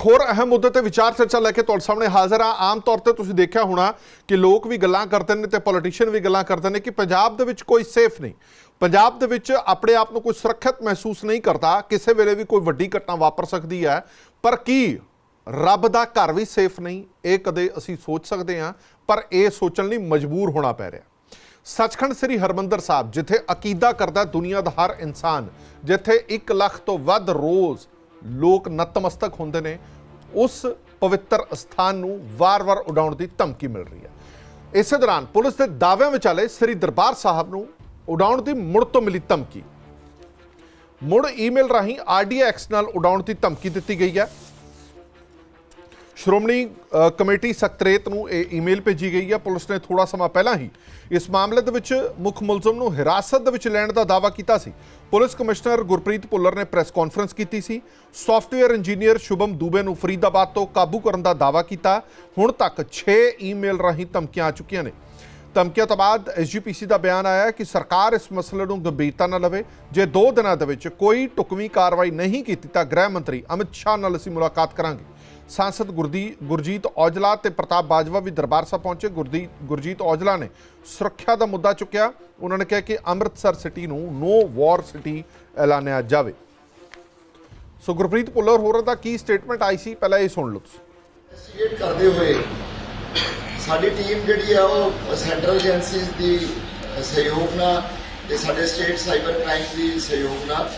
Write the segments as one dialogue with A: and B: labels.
A: ਇੱਕ ਹੋਰ ਅਹਿਮ ਮੁੱਦੇ ਤੇ ਵਿਚਾਰ ਚਰਚਾ ਲੈ ਕੇ ਤੁਹਾਡੇ ਸਾਹਮਣੇ ਹਾਜ਼ਰ ਆ ਆਮ ਤੌਰ ਤੇ ਤੁਸੀਂ ਦੇਖਿਆ ਹੋਣਾ ਕਿ ਲੋਕ ਵੀ ਗੱਲਾਂ ਕਰਦੇ ਨੇ ਤੇ ਪੋਲੀਟੀਸ਼ੀਅਨ ਵੀ ਗੱਲਾਂ ਕਰਦੇ ਨੇ ਕਿ ਪੰਜਾਬ ਦੇ ਵਿੱਚ ਕੋਈ ਸੇਫ ਨਹੀਂ। ਪੰਜਾਬ ਦੇ ਵਿੱਚ ਆਪਣੇ ਆਪ ਨੂੰ ਕੋਈ ਸੁਰੱਖਿਅਤ ਮਹਿਸੂਸ ਨਹੀਂ ਕਰਦਾ। ਕਿਸੇ ਵੇਲੇ ਵੀ ਕੋਈ ਵੱਡੀ ਘਟਨਾ ਵਾਪਰ ਸਕਦੀ ਹੈ। ਪਰ ਕੀ ਰੱਬ ਦਾ ਘਰ ਵੀ ਸੇਫ ਨਹੀਂ? ਇਹ ਕਦੇ ਅਸੀਂ ਸੋਚ ਸਕਦੇ ਹਾਂ, ਪਰ ਇਹ ਸੋਚਣ ਲਈ ਮਜਬੂਰ ਹੋਣਾ ਪੈ ਰਿਹਾ। ਸੱਚਖੰਡ ਸ੍ਰੀ ਹਰਮੰਦਰ ਸਾਹਿਬ, ਜਿੱਥੇ ਅਕੀਦਾ ਕਰਦਾ ਦੁਨੀਆ ਦਾ ਹਰ ਇਨਸਾਨ, ਜਿੱਥੇ 1 ਲੱਖ ਤੋਂ ਵੱਧ ਰੋਜ਼ ਲੋਕ ਨਤਮਸਤਕ ਹੁੰਦੇ ਨੇ, ਉਸ ਪਵਿੱਤਰ ਸਥਾਨ ਨੂੰ ਵਾਰ-ਵਾਰ ਉਡਾਉਣ ਦੀ ਧਮਕੀ ਮਿਲ ਰਹੀ ਹੈ। ਇਸੇ ਦੌਰਾਨ ਪੁਲਿਸ ਦੇ ਦਾਅਵਿਆਂ ਵਿਚਾਲੇ ਸ੍ਰੀ ਦਰਬਾਰ ਸਾਹਿਬ ਨੂੰ ਉਡਾਉਣ ਦੀ ਮੁੜ ਤੋਂ ਮਿਲੀ ਧਮਕੀ। ਮੁੜ ਈਮੇਲ ਰਾਹੀਂ ਆਰਡੀਐਕਸ ਨਾਲ ਉਡਾਉਣ ਦੀ ਧਮਕੀ ਦਿੱਤੀ ਗਈ ਹੈ। ਸ਼੍ਰੋਮਣੀ ਕਮੇਟੀ ਸਕੱਤਰੇਤ ਨੂੰ ਇਹ ਈਮੇਲ ਭੇਜੀ ਗਈ ਹੈ ਪੁਲਿਸ ਨੇ ਥੋੜਾ ਸਮਾਂ ਪਹਿਲਾਂ ਹੀ ਇਸ ਮਾਮਲੇ ਦੇ ਵਿੱਚ ਮੁੱਖ ਮੁਲਜ਼ਮ ਨੂੰ ਹਿਰਾਸਤ ਦੇ ਵਿੱਚ ਲੈਣ ਦਾ ਦਾਅਵਾ ਕੀਤਾ ਸੀ। ਪੁਲਿਸ ਕਮਿਸ਼ਨਰ ਗੁਰਪ੍ਰੀਤ ਭੁੱਲਰ ਨੇ ਪ੍ਰੈਸ ਕਾਨਫਰੰਸ ਕੀਤੀ ਸੀ। ਸੌਫਟਵੇਅਰ ਇੰਜੀਨੀਅਰ ਸ਼ੁਭਮ ਦੂਬੇ ਨੂੰ ਫਰੀਦਾਬਾਦ ਤੋਂ ਕਾਬੂ ਕਰਨ ਦਾ ਦਾਅਵਾ ਕੀਤਾ। ਹੁਣ ਤੱਕ 6 ਈਮੇਲ ਰਾਹੀਂ ਧਮਕੀਆਂ ਆ ਚੁੱਕੀਆਂ ਨੇ। ਧਮਕੀਆਂ ਤੋਂ ਬਾਅਦ ਐਸਜੀਪੀਸੀ ਦਾ ਬਿਆਨ ਆਇਆ ਕਿ ਸਰਕਾਰ ਇਸ ਮਸਲੇ ਨੂੰ ਗੰਭੀਰਤਾ ਨਾਲ ਲਵੇ। ਜੇ 2 ਦਿਨਾਂ ਦੇ ਵਿੱਚ ਕੋਈ ਟੁਕਵੀਂ ਕਾਰਵਾਈ ਨਹੀਂ ਕੀਤੀ ਤਾਂ ਗ੍ਰਹਿ ਮੰਤਰੀ ਅਮਿਤ ਸ਼ਾਹ ਨਾਲ ਅਸੀਂ ਮੁਲਾਕਾਤ ਕਰਾਂਗੇ। ਸਾਂਸਦ ਗੁਰਦੀ ਗੁਰਜੀਤ ਔਜਲਾ ਤੇ ਪ੍ਰਤਾਪ ਬਾਜਵਾ ਵੀ ਦਰਬਾਰ ਸਾਹਿਬ ਪਹੁੰਚੇ ਗੁਰਦੀ ਗੁਰਜੀਤ ਔਜਲਾ ਨੇ ਸੁਰੱਖਿਆ ਦਾ ਮੁੱਦਾ ਚੁੱਕਿਆ ਉਹਨਾਂ ਨੇ ਕਿਹਾ ਕਿ ਅੰਮ੍ਰਿਤਸਰ ਸਿਟੀ ਨੂੰ ਨੋ ਵਾਰ ਸਿਟੀ ਐਲਾਨਿਆ ਜਾਵੇ ਸੋ ਗੁਰਪ੍ਰੀਤ ਭੁੱਲਰ ਹੋਰਾਂ ਦਾ ਕੀ ਸਟੇਟਮੈਂਟ ਆਈ ਸੀ ਪਹਿਲਾਂ ਇਹ ਸੁਣ ਲਓ ਤੁਸੀਂ
B: ਇਨਵੈਸਟੀਗੇਟ ਕਰਦੇ ਹੋਏ ਸਾਡੀ ਟੀਮ ਜਿਹੜੀ ਆ ਉਹ ਸੈਂਟਰਲ ਏਜੰਸੀਜ਼ ਦੀ ਸਹਿਯੋਗ ਨਾਲ ਤੇ ਸਾਡੇ ਸਟੇਟ ਸਾਈਬਰ ਕ੍ਰਾਈਮ ਦੀ ਸਹਿਯੋਗ ਨਾਲ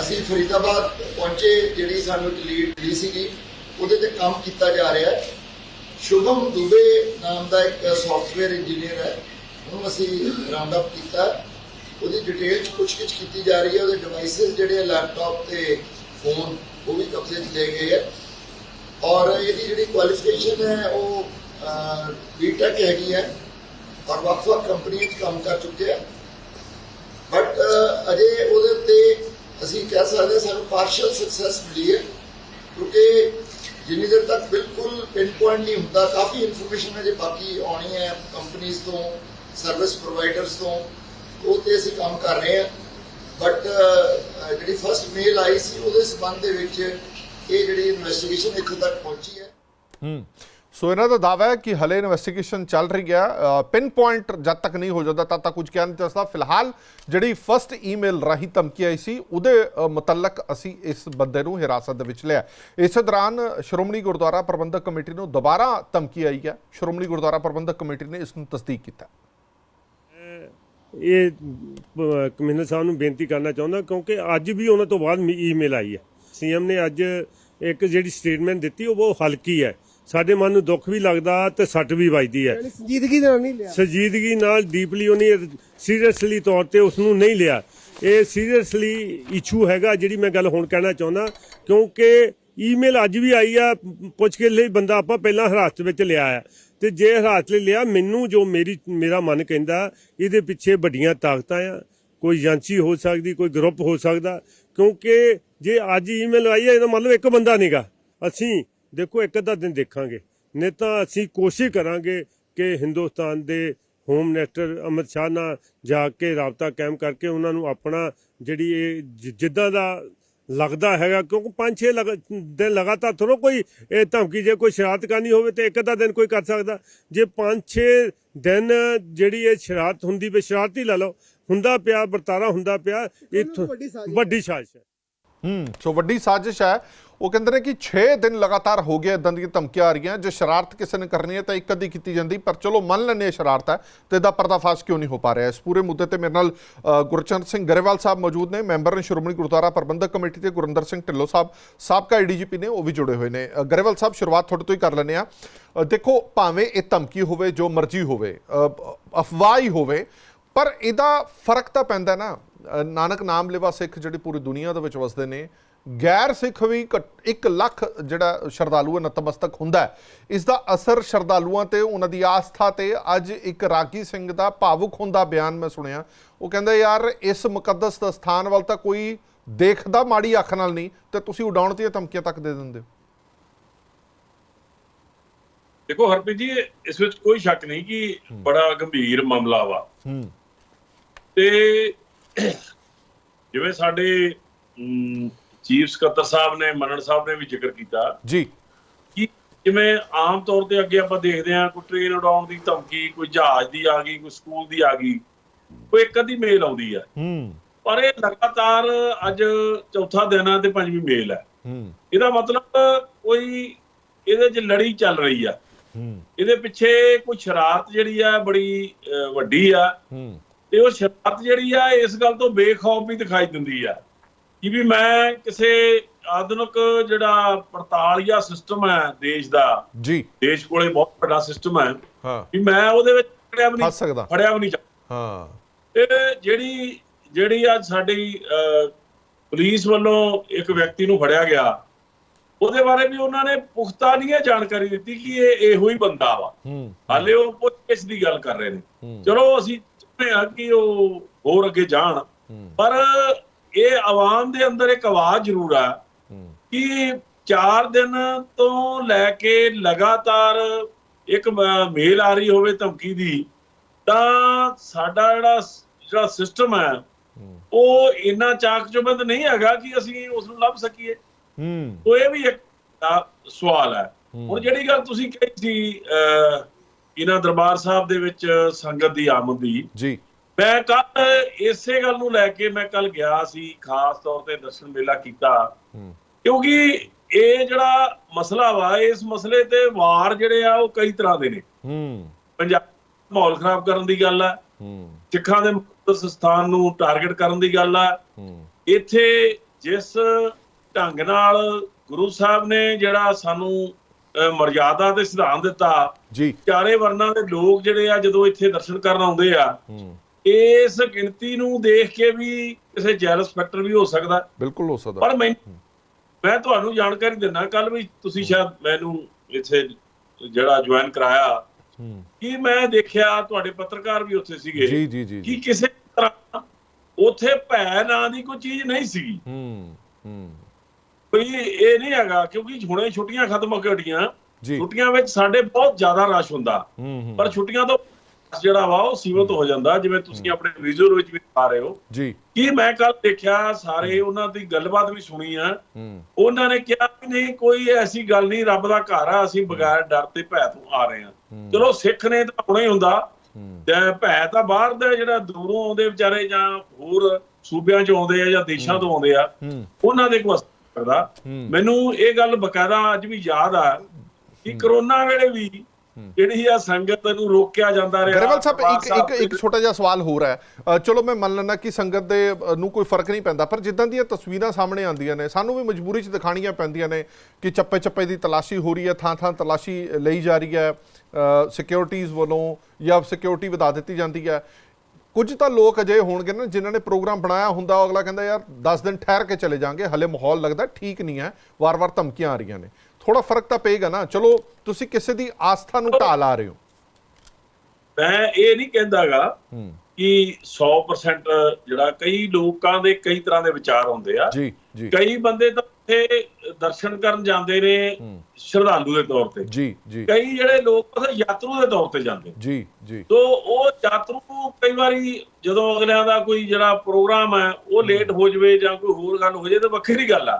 B: ਅਸੀਂ ਫਰੀਦਾਬਾਦ ਪਹੁੰਚੇ ਜਿਹੜੀ ਸਾਨੂੰ ਲੀਡ ਮਿਲੀ ਸੀਗੀ ਉਹਦੇ ਤੇ ਕੰਮ ਕੀਤਾ ਜਾ ਰਿਹਾ ਹੈ। ਸ਼ੁਭਮ ਦੁਬੇ ਨਾਮ ਦਾ ਇੱਕ ਸੌਫਟਵੇਅਰ ਇੰਜੀਨੀਅਰ ਹੈ। ਉਹਨੂੰ ਅਸੀਂ ਰਾਉਂਡ ਅਪ ਕੀਤਾ। ਉਹਦੀ ਡਿਟੇਲ ਚ ਪੁੱਛਗਿੱਛ ਕੀਤੀ ਜਾ ਰਹੀ ਹੈ। ਉਹਦੇ ਡਿਵਾਈਸਸ ਜਿਹੜੇ ਲੈਪਟਾਪ ਤੇ ਫੋਨ ਉਹ ਵੀ ਕਬਜ਼ੇ 'ਚ ਲਏ ਗਏ ਹੈ ਔਰ ਇਹਦੀ ਜਿਹੜੀ ਕੁਆਲੀਫਿਕੇਸ਼ਨ ਹੈ, ਉਹ ਬੀਟੈਕ ਹੈਗੀ ਹੈ ਔਰ ਵੱਖ-ਵੱਖ ਕੰਪਨੀਆਂ 'ਚ ਕੰਮ ਕਰ ਚੁੱਕਿਆ ਬਟ ਅਜੇ ਉਹਦੇ ਉੱਤੇ ਅਸੀਂ ਕਹਿ ਸਕਦੇ ਸਾਨੂੰ ਪਾਰਸ਼ਲ ਸਕਸੈਸ ਮਿਲੀ ਹੈ। ਕਿਉਂਕਿ ਜਿੰਨੀ ਦੇਰ ਤੱਕ ਬਿਲਕੁਲ ਪਿਨ ਪੁਆਇੰਟ ਨਹੀਂ ਹੁੰਦਾ, ਕਾਫੀ ਇਨਫੋਰਮੇਸ਼ਨ ਅਜੇ ਬਾਕੀ ਆਉਣੀ ਹੈ ਕੰਪਨੀਆਂ ਤੋਂ ਸਰਵਿਸ ਪ੍ਰੋਵਾਈਡਰਸ ਤੋਂ, ਉਹ ਤੇ ਅਸੀਂ ਕੰਮ ਕਰ ਰਹੇ ਹਾਂ। ਬਟ ਜਿਹੜੀ ਫਰਸਟ ਮੇਲ ਆਈ ਸੀ ਉਹਦੇ ਸਬੰਧ ਦੇ ਵਿੱਚ ਇਹ ਜਿਹੜੀ ਇਨਵੈਸਟੀਗੇਸ਼ਨ ਇੱਥੇ ਤੱਕ ਪਹੁੰਚੀ ਹੈ।
A: ਹੂੰ। ਸੋ ਇਹਨਾਂ ਦਾ ਦਾਅਵਾ ਹੈ ਕਿ ਹਲੇ ਇਨਵੈਸਟੀਗੇਸ਼ਨ ਚੱਲ ਰਹੀ ਹੈ। ਪਿਨ ਪੁਆਇੰਟ ਜਦ ਤੱਕ ਨਹੀਂ ਹੋ ਜਾਂਦਾ ਤਦ ਤੱਕ ਕੁਝ ਕਹਿ ਨਹੀਂ ਦੱਸਦਾ ਫਿਲਹਾਲ ਜਿਹੜੀ ਫਰਸਟ ਈਮੇਲ ਰਾਹੀਂ ਧਮਕੀ ਆਈ ਸੀ, ਉਹਦੇ ਮੁਤਲਕ ਅਸੀਂ ਇਸ ਬੰਦੇ ਨੂੰ ਹਿਰਾਸਤ ਦੇ ਵਿੱਚ ਲਿਆ ਇਸੇ ਦੌਰਾਨ ਸ਼੍ਰੋਮਣੀ ਗੁਰਦੁਆਰਾ ਪ੍ਰਬੰਧਕ ਕਮੇਟੀ ਨੂੰ ਦੁਬਾਰਾ ਧਮਕੀ ਆਈ ਹੈ। ਸ਼੍ਰੋਮਣੀ ਗੁਰਦੁਆਰਾ ਪ੍ਰਬੰਧਕ ਕਮੇਟੀ ਨੇ ਇਸ ਨੂੰ ਤਸਦੀਕ ਕੀਤਾ
C: ਇਹ ਕਮਿਸ਼ਨਰ ਸਾਹਿਬ ਨੂੰ ਬੇਨਤੀ ਕਰਨਾ ਚਾਹੁੰਦਾ ਕਿਉਂਕਿ ਅੱਜ ਵੀ ਉਹਨਾਂ ਤੋਂ ਬਾਅਦ ਈਮੇਲ ਆਈ ਹੈ। ਸੀਐਮ ਨੇ ਅੱਜ ਇੱਕ ਜਿਹੜੀ ਸਟੇਟਮੈਂਟ ਦਿੱਤੀ, ਉਹ ਬਹੁਤ ਹਲਕੀ ਹੈ। ਸਾਡੇ ਮਨ ਨੂੰ ਦੁੱਖ ਵੀ ਲੱਗਦਾ ਤੇ ਸੱਟ ਵੀ ਵੱਜਦੀ ਹੈ।
D: ਸੰਜੀਦਗੀ ਨਾਲ ਨਹੀਂ ਲਿਆ।
C: ਸੰਜੀਦਗੀ ਨਾਲ ਡੀਪਲੀ ਉਹਨੇ ਸੀਰੀਅਸਲੀ ਤੌਰ ਤੇ ਉਸ ਨੂੰ ਨਹੀਂ ਲਿਆ। ਇਹ ਸੀਰੀਅਸਲੀ ਇਸ਼ੂ ਹੈਗਾ ਜਿਹੜੀ ਮੈਂ ਗੱਲ ਹੁਣ ਕਹਿਣਾ ਚਾਹੁੰਦਾ ਕਿਉਂਕਿ ਈਮੇਲ ਅੱਜ ਵੀ ਆਈ ਆ ਪੁੱਛ ਕੇ ਲਈ ਬੰਦਾ ਆਪਾਂ ਪਹਿਲਾਂ ਹਿਰਾਸਤ ਵਿੱਚ ਲਿਆ ਆ। ਤੇ ਜੇ ਹਿਰਾਸਤ ਲਈ ਲਿਆ ਮੈਨੂੰ ਜੋ ਮੇਰੀ ਮੇਰਾ ਮਨ ਕਹਿੰਦਾ ਇਹਦੇ ਪਿੱਛੇ ਵੱਡੀਆਂ ਤਾਕਤਾਂ ਆ। ਕੋਈ ਏਜੰਸੀ ਹੋ ਸਕਦੀ ਕੋਈ ਗਰੁੱਪ ਹੋ ਸਕਦਾ ਕਿਉਂਕਿ ਜੇ ਅੱਜ ਈਮੇਲ ਆਈ ਹੈ ਇਹਦਾ ਮਤਲਬ ਇੱਕ ਬੰਦਾ ਨਹੀਂਗਾ ਅਸੀਂ ਦੇਖੋ ਇੱਕ ਅੱਧਾ ਦਿਨ ਦੇਖਾਂਗੇ। ਨਹੀਂ ਤਾਂ ਅਸੀਂ ਕੋਸ਼ਿਸ਼ ਕਰਾਂਗੇ ਕਿ ਹਿੰਦੁਸਤਾਨ ਦੇ ਹੋਮ ਮਿਨਿਸਟਰ ਅਮਿਤ ਸ਼ਾਹ ਨਾਲ ਜਾ ਕੇ ਰਾਬਤਾ ਕਾਇਮ ਕਰਕੇ ਉਹਨਾਂ ਨੂੰ ਆਪਣਾ ਜਿਹੜੀ ਇਹ ਜਿੱਦਾਂ ਦਾ ਲੱਗਦਾ ਹੈਗਾ ਕਿਉਂਕਿ ਪੰਜ ਛੇ ਲਗ- ਦਿਨ ਲਗਾਤਾਰ ਥੋੜੋ ਕੋਈ ਇਹ ਧਮਕੀ ਜੇ ਕੋਈ ਸ਼ਰਾਰਤ ਕਰਨੀ ਹੋਵੇ ਤੇ ਇੱਕ ਅੱਧਾ ਦਿਨ ਕੋਈ ਕਰ ਸਕਦਾ। ਜੇ ਪੰਜ ਛੇ ਦਿਨ ਜਿਹੜੀ ਇਹ ਸ਼ਰਾਰਤ ਹੁੰਦੀ ਵੀ ਸ਼ਰਾਰਤ ਹੀ ਲਾ ਲਓ ਹੁੰਦਾ ਪਿਆ ਵਰਤਾਰਾ ਹੁੰਦਾ ਪਿਆ
D: ਸਾਜ਼ਿਸ਼
C: ਵੱਡੀ ਸਾਜ਼ਿਸ਼ ਹੈ।
A: ਹੂੰ ਸੋ ਵੱਡੀ ਸਾਜ਼ਿਸ਼ ਹੈ। ਉਹ ਕਹਿੰਦੇ ਨੇ ਕਿ 6 ਦਿਨ ਲਗਾਤਾਰ ਹੋ ਗਏ ਇਦਾਂ ਦੀਆਂ ਧਮਕੀਆਂ ਆ ਰਹੀਆਂ। ਜੇ ਸ਼ਰਾਰਤ ਕਿਸੇ ਨੇ ਕਰਨੀ ਹੈ ਤਾਂ ਇੱਕ ਅੱਧੀ ਕੀਤੀ ਜਾਂਦੀ ਪਰ ਚਲੋ ਮੰਨ ਲੈਂਦੇ ਹਾਂ ਸ਼ਰਾਰਤ ਹੈ ਤੇ ਇਹਦਾ ਪਰਦਾਫਾਸ਼ ਕਿਉਂ ਨਹੀਂ ਹੋ ਪਾ ਰਿਹਾ? ਇਸ ਪੂਰੇ ਮੁੱਦੇ ਤੇ ਮੇਰੇ ਨਾਲ ਅ, ਸਿੰਘ ਗਰੇਵਾਲ ਸਾਹਿਬ ਮੌਜੂਦ ਨੇ। ਮੈਂਬਰ ਨੇ ਸ਼੍ਰੋਮਣੀ ਗੁਰਦੁਆਰਾ ਪ੍ਰਬੰਧਕ ਕਮੇਟੀ ਤੇ ਗੁਰਿੰਦਰ ਸਿੰਘ ਢਿੱਲੋਂ ਸਾਹਿਬ ਸਾਬਕਾ ਏਡੀਜੀਪੀ ਨੇ ਉਹ ਵੀ ਜੁੜੇ ਹੋਏ ਨੇ। ਗਰੇਵਾਲ ਸਾਹਿਬ ਸ਼ੁਰੂਆਤ ਤੁਹਾਡੇ ਤੋਂ ਹੀ ਕਰ ਲੈਂਦੇ ਆ ਦੇਖੋ ਭਾਵੇਂ ਇਹ ਧਮਕੀ ਹੋਵੇ ਜੋ ਮਰਜ਼ੀ ਹੋਵੇ ਅ, ਅਫਵਾਹ ਹੀ ਹੋਵੇ ਪਰ ਇਹਦਾ ਫ਼ਰਕ ਤਾਂ ਪੈਂਦਾ ਨਾ। ਨਾਨਕ ਨਾਮ ਲੈਵਾ ਸਿੱਖ ਜਿਹੜੀ ਪੂਰੀ ਦੁਨੀਆ ਦੇ ਵਿੱਚ ਵਸਦੇ ਨੇ ਗੈਰ ਸਿੱਖ ਵੀ 1 ਲੱਖ ਜਿਹੜਾ ਸ਼ਰਧਾਲੂ ਹੈ ਨਤਮਸਤਕ ਹੁੰਦਾ ਇਸ ਦਾ ਅਸਰ ਸ਼ਰਧਾਲੂਆਂ ਤੇ ਉਹਨਾਂ ਦੀ ਆਸਥਾ ਤੇ ਅੱਜ ਇੱਕ ਰਾਗੀ ਸਿੰਘ ਦਾ ਭਾਵੁਕ ਹੁੰਦਾ ਬਿਆਨ ਮੈਂ ਸੁਣਿਆ। ਉਹ ਕਹਿੰਦਾ ਯਾਰ ਇਸ ਮੁਕੱਦਸ ਸਥਾਨ ਵੱਲ ਤਾਂ ਕੋਈ ਦੇਖਦਾ ਮਾੜੀ ਅੱਖ ਨਾਲ ਨਹੀਂ ਤੇ ਤੁਸੀਂ ਉਡਾਉਣ ਦੀਆਂ ਧਮਕੀਆਂ ਤੱਕ ਦੇ ਦਿੰਦੇ ਹੋ?
E: ਦੇਖੋ ਹਰਪ੍ਰੀਤ ਜੀ ਇਸ ਵਿੱਚ ਕੋਈ ਸ਼ੱਕ ਨਹੀਂ ਕਿ ਬੜਾ ਗੰਭੀਰ ਮਾਮਲਾ ਵਾ।
A: ਹੂੰ।
E: ਤੇ ਜਿਵੇਂ ਸਾਡੇ ਚੀਫ ਸਕੱਤਰ ਸਾਹਿਬ ਨੇ ਮੰਨਣ ਸਾਹਿਬ ਨੇ ਵੀ ਜ਼ਿਕਰ ਕੀਤਾ।
A: ਜੀ।
E: ਕਿ ਜਿਵੇਂ ਆਮ ਤੌਰ ਤੇ ਅੱਗੇ ਆਪਾਂ ਦੇਖਦੇ ਹਾਂ ਕੋਈ ਟ੍ਰੇਨ ਉਡਾਉਣ ਦੀ ਧਮਕੀ ਕੋਈ ਜਹਾਜ਼ ਦੀ ਆ ਗਈ ਕੋਈ ਸਕੂਲ ਦੀ ਆ ਗਈ ਕੋਈ ਇੱਕ ਅੱਧੀ ਮੇਲ ਆਉਂਦੀ ਆ।
A: ਹੂੰ।
E: ਪਰ ਇਹ ਲਗਾਤਾਰ ਅੱਜ ਚੌਥਾ ਦਿਨ ਆ ਤੇ ਪੰਜਵੀਂ ਮੇਲ ਹੈ
A: ਹੂੰ।
E: ਇਹਦਾ ਮਤਲਬ ਕੋਈ ਇਹਦੇ 'ਚ ਲੜੀ ਚੱਲ ਰਹੀ ਆ।
A: ਹੂੰ।
E: ਇਹਦੇ ਪਿੱਛੇ ਕੋਈ ਸ਼ਰਾਰਤ ਜਿਹੜੀ ਆ ਬੜੀ ਵੱਡੀ ਆ।
A: ਹੂੰ।
E: ਤੇ ਉਹ ਸ਼ਰਾਰਤ ਜਿਹੜੀ ਆ ਇਸ ਗੱਲ ਤੋਂ ਬੇਖੌਫ ਵੀ ਦਿਖਾਈ ਦਿੰਦੀ ਆ ਕਿ ਵੀ ਮੈਂ ਕਿਸੇ ਆਧੁਨਿਕ ਜਿਹੜਾ ਪੜਤਾਲ ਜਾਂ ਸਿਸਟਮ ਹੈ ਦੇਸ਼ ਦਾ
A: ਜੀ।
E: ਦੇਸ਼ ਕੋਲੇ ਬਹੁਤ ਵੱਡਾ ਸਿਸਟਮ ਹੈ
A: ਹਾਂ।
E: ਵੀ ਮੈਂ ਉਹਦੇ ਵਿੱਚ ਫੜਿਆ ਵੀ ਨਹੀਂ ਫੜਿਆ ਵੀ ਨਹੀਂ
A: ਹਾਂ।
E: ਤੇ ਜਿਹੜੀ ਜਿਹੜੀ ਅੱਜ ਸਾਡੀ ਪੁਲਿਸ ਵੱਲੋਂ ਇੱਕ ਵਿਅਕਤੀ ਨੂੰ ਫੜਿਆ ਗਿਆ ਉਹਦੇ ਬਾਰੇ ਵੀ ਉਹਨਾਂ ਨੇ ਪੁਖਤਾ ਨਹੀਂ ਇਹ ਜਾਣਕਾਰੀ ਦਿੱਤੀ ਕਿ ਇਹ ਇਹੋ ਹੀ ਬੰਦਾ ਵਾ। ਹਾਲੇ ਉਹ ਪੁੱਛਗਿੱਛ ਦੀ ਗੱਲ ਕਰ ਰਹੇ ਨੇ। ਚਲੋ ਅਸੀਂ ਚਾਹੁੰਦੇ ਹਾਂ ਕਿ ਉਹ ਹੋਰ ਅੱਗੇ ਜਾਣ। ਪਰ ਇਹ ਆਵਾਮ ਦੇ ਅੰਦਰ ਇੱਕ ਆਵਾਜ਼ ਜ਼ਰੂਰ ਆ ਕਿ 4 ਦਿਨ ਤੋਂ ਲੈ ਕੇ ਲਗਾਤਾਰ ਇੱਕ ਮੇਲ ਆ ਰਹੀ ਹੋਵੇ ਧਮਕੀ ਦੀ ਤਾਂ ਸਾਡਾ ਜਿਹੜਾ ਜਿਹੜਾ ਸਿਸਟਮ ਹੈ ਉਹ ਇੰਨਾ ਚਾਕਚੁਬੰਦ ਨਹੀਂ ਹੈਗਾ ਕਿ ਅਸੀਂ ਉਸ ਨੂੰ ਲੱਭ ਸਕੀਏ।
A: ਹੂੰ।
E: ਤੋ ਇਹ ਵੀ ਇੱਕ ਸਵਾਲ ਹੈ। ਹੁਣ ਜਿਹੜੀ ਗੱਲ ਤੁਸੀਂ ਕਹੀ ਸੀ ਇਹਨਾਂ ਦਰਬਾਰ ਸਾਹਿਬ ਦੇ ਵਿੱਚ ਸੰਗਤ ਦੀ ਆਮਦ ਦੀ।
A: ਜੀ।
E: ਮੈਂ ਕੱਲ ਇਸੇ ਗੱਲ ਨੂੰ ਲੈ ਕੇ ਮੈਂ ਕੱਲ ਗਿਆ ਸੀ ਖਾਸ ਤੌਰ ਤੇ ਦਰਸ਼ਨ ਮੇਲਾ ਕੀਤਾ। ਕਿਉਂਕਿ ਇਹ ਜਿਹੜਾ ਮਸਲਾ ਵਾ ਇਸ ਮਸਲੇ ਤੇ ਵਾਰ ਜਿਹੜੇ ਆ ਉਹ ਕਈ ਤਰ੍ਹਾਂ ਦੇ ਨੇ।
A: ਹੂੰ।
E: ਪੰਜਾਬ ਮਾਹੌਲ ਖਰਾਬ ਕਰਨ ਦੀ ਗੱਲ ਆ।
A: ਹੂੰ।
E: ਸਿੱਖਾਂ ਦੇ ਮੁਕੱਦਸ ਸਥਾਨ ਨੂੰ ਟਾਰਗੇਟ ਕਰਨ ਦੀ ਗੱਲ ਆ।
A: ਹੂੰ।
E: ਇੱਥੇ ਜਿਸ ਢੰਗ ਨਾਲ ਗੁਰੂ ਸਾਹਿਬ ਨੇ ਜਿਹੜਾ ਸਾਨੂੰ ਮਰਜ਼ਾਦਾ ਤੇ ਸਿਧਾਂਤ ਦਿੱਤਾ।
A: ਜੀ।
E: ਚਾਰੇ ਵਰਨਾਂ ਦੇ ਲੋਕ ਜਿਹੜੇ ਆ ਜਦੋਂ ਇੱਥੇ ਦਰਸ਼ਨ ਕਰਨ ਆਉਂਦੇ ਆ ਇਸ ਗਿਣਤੀ ਨੂੰ ਦੇਖ ਕੇ ਵੀ ਕਿਸੇ ਜੈਲਸ ਫੈਕਟਰ ਵੀ ਹੋ ਸਕਦਾ।
A: ਬਿਲਕੁਲ ਹੋ ਸਕਦਾ।
E: ਪਰ ਮੈਂ ਮੈਂ ਤੁਹਾਨੂੰ ਜਾਣਕਾਰੀ ਦਿੰਦਾ ਕੱਲ ਵੀ ਤੁਸੀਂ ਸ਼ਾਇਦ ਮੈਨੂੰ ਇੱਥੇ ਜਿਹੜਾ ਜੁਆਇਨ ਕਰਾਇਆ। ਕਿ ਮੈਂ ਦੇਖਿਆ ਤੁਹਾਡੇ ਪੱਤਰਕਾਰ ਵੀ ਉੱਥੇ ਸੀਗੇ?
A: ਜੀ ਜੀ ਜੀ
E: ਕਿ। ਕਿਸੇ ਤਰ੍ਹਾਂ ਉੱਥੇ ਭੈ ਨਾਂ ਦੀ ਕੋਈ ਚੀਜ਼ ਨਹੀਂ
A: ਹੂੰ ਹੂੰ।
E: ਕੋਈ ਇਹ ਨਹੀਂ ਹੈਗਾ ਕਿਉਂਕਿ ਹੁਣੇ ਛੁੱਟੀਆਂ ਖਤਮ ਹੋ ਕੇ ਹਟੀਆਂ। ਛੁੱਟੀਆਂ ਵਿੱਚ ਸਾਡੇ ਬਹੁਤ ਜ਼ਿਆਦਾ ਰਸ਼ ਹੁੰਦਾ। ਪਰ ਛੁੱਟੀਆਂ ਤੋਂ ਜਿਹੜਾ ਵਾ ਉਹ ਸੀਮਤ ਹੋ ਜਾਂਦਾ ਜਿਵੇਂ ਤੁਸੀਂ ਆਪਣੇ ਵਿਜ਼ੂਅਲ ਵਿੱਚ ਵੀ ਆ ਰਹੇ ਹੋ।
A: ਜੀ।
E: ਕਿ ਮੈਂ ਕੱਲ ਦੇਖਿਆ ਸਾਰੇ ਉਹਨਾਂ ਦੀ ਗੱਲਬਾਤ ਵੀ ਸੁਣੀ ਆ। ਉਹਨਾਂ ਨੇ ਕਿਹਾ ਕਿ ਨਹੀਂ ਕੋਈ ਐਸੀ ਗੱਲ ਨਹੀਂ ਰੱਬ ਦਾ ਘਰ ਆ ਅਸੀਂ ਬਗੈਰ ਡਰ ਤੇ ਭੈ ਤੋਂ ਆ ਰਹੇ ਹੂੰ। ਚਲੋ ਸਿੱਖ ਨੇ ਤਾਂ ਹੋਣਾ ਹੁੰਦਾ। ਭੈ ਤਾਂ ਬਾਹਰ ਦੇ ਜਿਹੜਾ ਦੂਰੋਂ ਆਉਂਦੇ ਵਿਚਾਰੇ ਜਾਂ ਹੋਰ ਸੂਬਿਆਂ ਚੋਂ ਆਉਂਦੇ ਆ ਜਾਂ ਦੇਸ਼ਾਂ ਤੋਂ ਆਉਂਦੇ ਆ ਉਹਨਾਂ ਦੇ ਕੋਈ
A: ਹੂੰ।
E: ਮੈਨੂੰ ਇਹ ਗੱਲ ਬਕਾਇਦਾ ਅੱਜ ਵੀ ਯਾਦ ਆ ਕਿ ਕਰੋਨਾ ਵੇਲੇ ਵੀ ਜਿਹੜੀ ਆ ਸੰਗਤ ਨੂੰ ਰੋਕਿਆ ਜਾਂਦਾ ਰਿਹਾ।
A: ਗਰੇਵਾਲ ਸਾਹਿਬ ਇੱਕ ਇੱਕ ਇੱਕ ਛੋਟਾ ਜਿਹਾ ਸਵਾਲ ਹੋ। ਰਿਹਾ ਹੈ ਚਲੋ ਮੈਂ ਮੰਨ ਲੈਣਾ ਕਿ ਸੰਗਤ ਦੇ ਨੂੰ ਕੋਈ ਫ਼ਰਕ ਨਹੀਂ ਪੈਂਦਾ ਪਰ ਜਿੱਦਾਂ ਦੀਆਂ ਤਸਵੀਰਾਂ ਸਾਹਮਣੇ ਆਉਂਦੀਆਂ ਨੇ ਸਾਨੂੰ ਵੀ ਮਜਬੂਰੀ 'ਚ ਦਿਖਾਣੀਆਂ ਪੈਂਦੀਆਂ ਨੇ ਕਿ ਚੱਪੇ ਚੱਪੇ ਦੀ ਤਲਾਸ਼ੀ ਹੋ ਰਹੀ ਹੈ ਥਾਂ ਥਾਂ ਤਲਾਸ਼ੀ ਲਈ ਜਾ ਰਹੀ ਹੈ ਸਿਕਿਉਰਿਟੀਜ਼ ਵੱਲੋਂ ਜਾਂ ਸਿਕਿਉਰਿਟੀ ਵਧਾ ਦਿੱਤੀ ਜਾਂਦੀ ਹੈ। ਕੁਝ ਤਾਂ ਲੋਕ ਅਜੇ ਹੋਣਗੇ ਨਾ ਜਿਨ੍ਹਾਂ ਨੇ ਪ੍ਰੋਗਰਾਮ ਬਣਾਇਆ ਹੁੰਦਾ ਉਹ ਅਗਲਾ ਕਹਿੰਦਾ ਯਾਰ 10 ਦਿਨ ਠਹਿਰ ਕੇ ਚਲੇ ਜਾਾਂਗੇ ਹਲੇ ਮਾਹੌਲ ਲੱਗਦਾ ਠੀਕ ਨਹੀਂ ਹੈ ਵਾਰ-ਵਾਰ ਧਮਕੀਆਂ ਆ ਰਹੀਆਂ ਨੇ। ਥੋੜਾ ਫ਼ਰਕ ਤਾਂ ਪਏਗਾ ਨਾ। ਚਲੋ ਤੁਸੀਂ ਕਿਸੇ ਦੀ ਆਸਥਾ ਨੂੰ ਢਾਲ ਆ ਰਹੇ ਹੋ।
E: ਮੈਂ ਇਹ ਨਹੀਂ ਕਹਿੰਦਾਗਾ ਕਿ 100% ਜਿਹੜਾ ਕਈ ਲੋਕਾਂ ਦੇ ਕਈ ਤਰ੍ਹਾਂ ਦੇ ਵਿਚਾਰ ਹੁੰਦੇ ਆ।
A: ਜੀ ਜੀ।
E: ਕਈ ਬੰਦੇ ਤਾਂ ਉੱਥੇ ਦਰਸ਼ਨ ਕਰਨ ਜਾਂਦੇ ਨੇ। ਸ਼ਰਧਾਲੂ ਦੇ ਤੌਰ ਤੇ।
A: ਜੀ ਜੀ।
E: ਕਈ ਜਿਹੜੇ ਲੋਕ ਉੱਥੇ ਯਾਤਰੂ ਦੇ ਤੌਰ ਤੇ ਜਾਂਦੇ।
A: ਜੀ ਜੀ।
E: ਤੋ ਉਹ ਯਾਤਰੂ ਕਈ ਵਾਰੀ ਜਦੋਂ ਅਗਲਿਆਂ ਦਾ ਕੋਈ ਜਿਹੜਾ ਪ੍ਰੋਗਰਾਮ ਹੈ ਉਹ ਲੇਟ ਹੋ ਜਵੇ ਜਾਂ ਕੋਈ ਹੋਰ ਗੱਲ ਹੋ ਜਾਏ ਤਾਂ ਵੱਖਰੀ ਗੱਲ ਆ।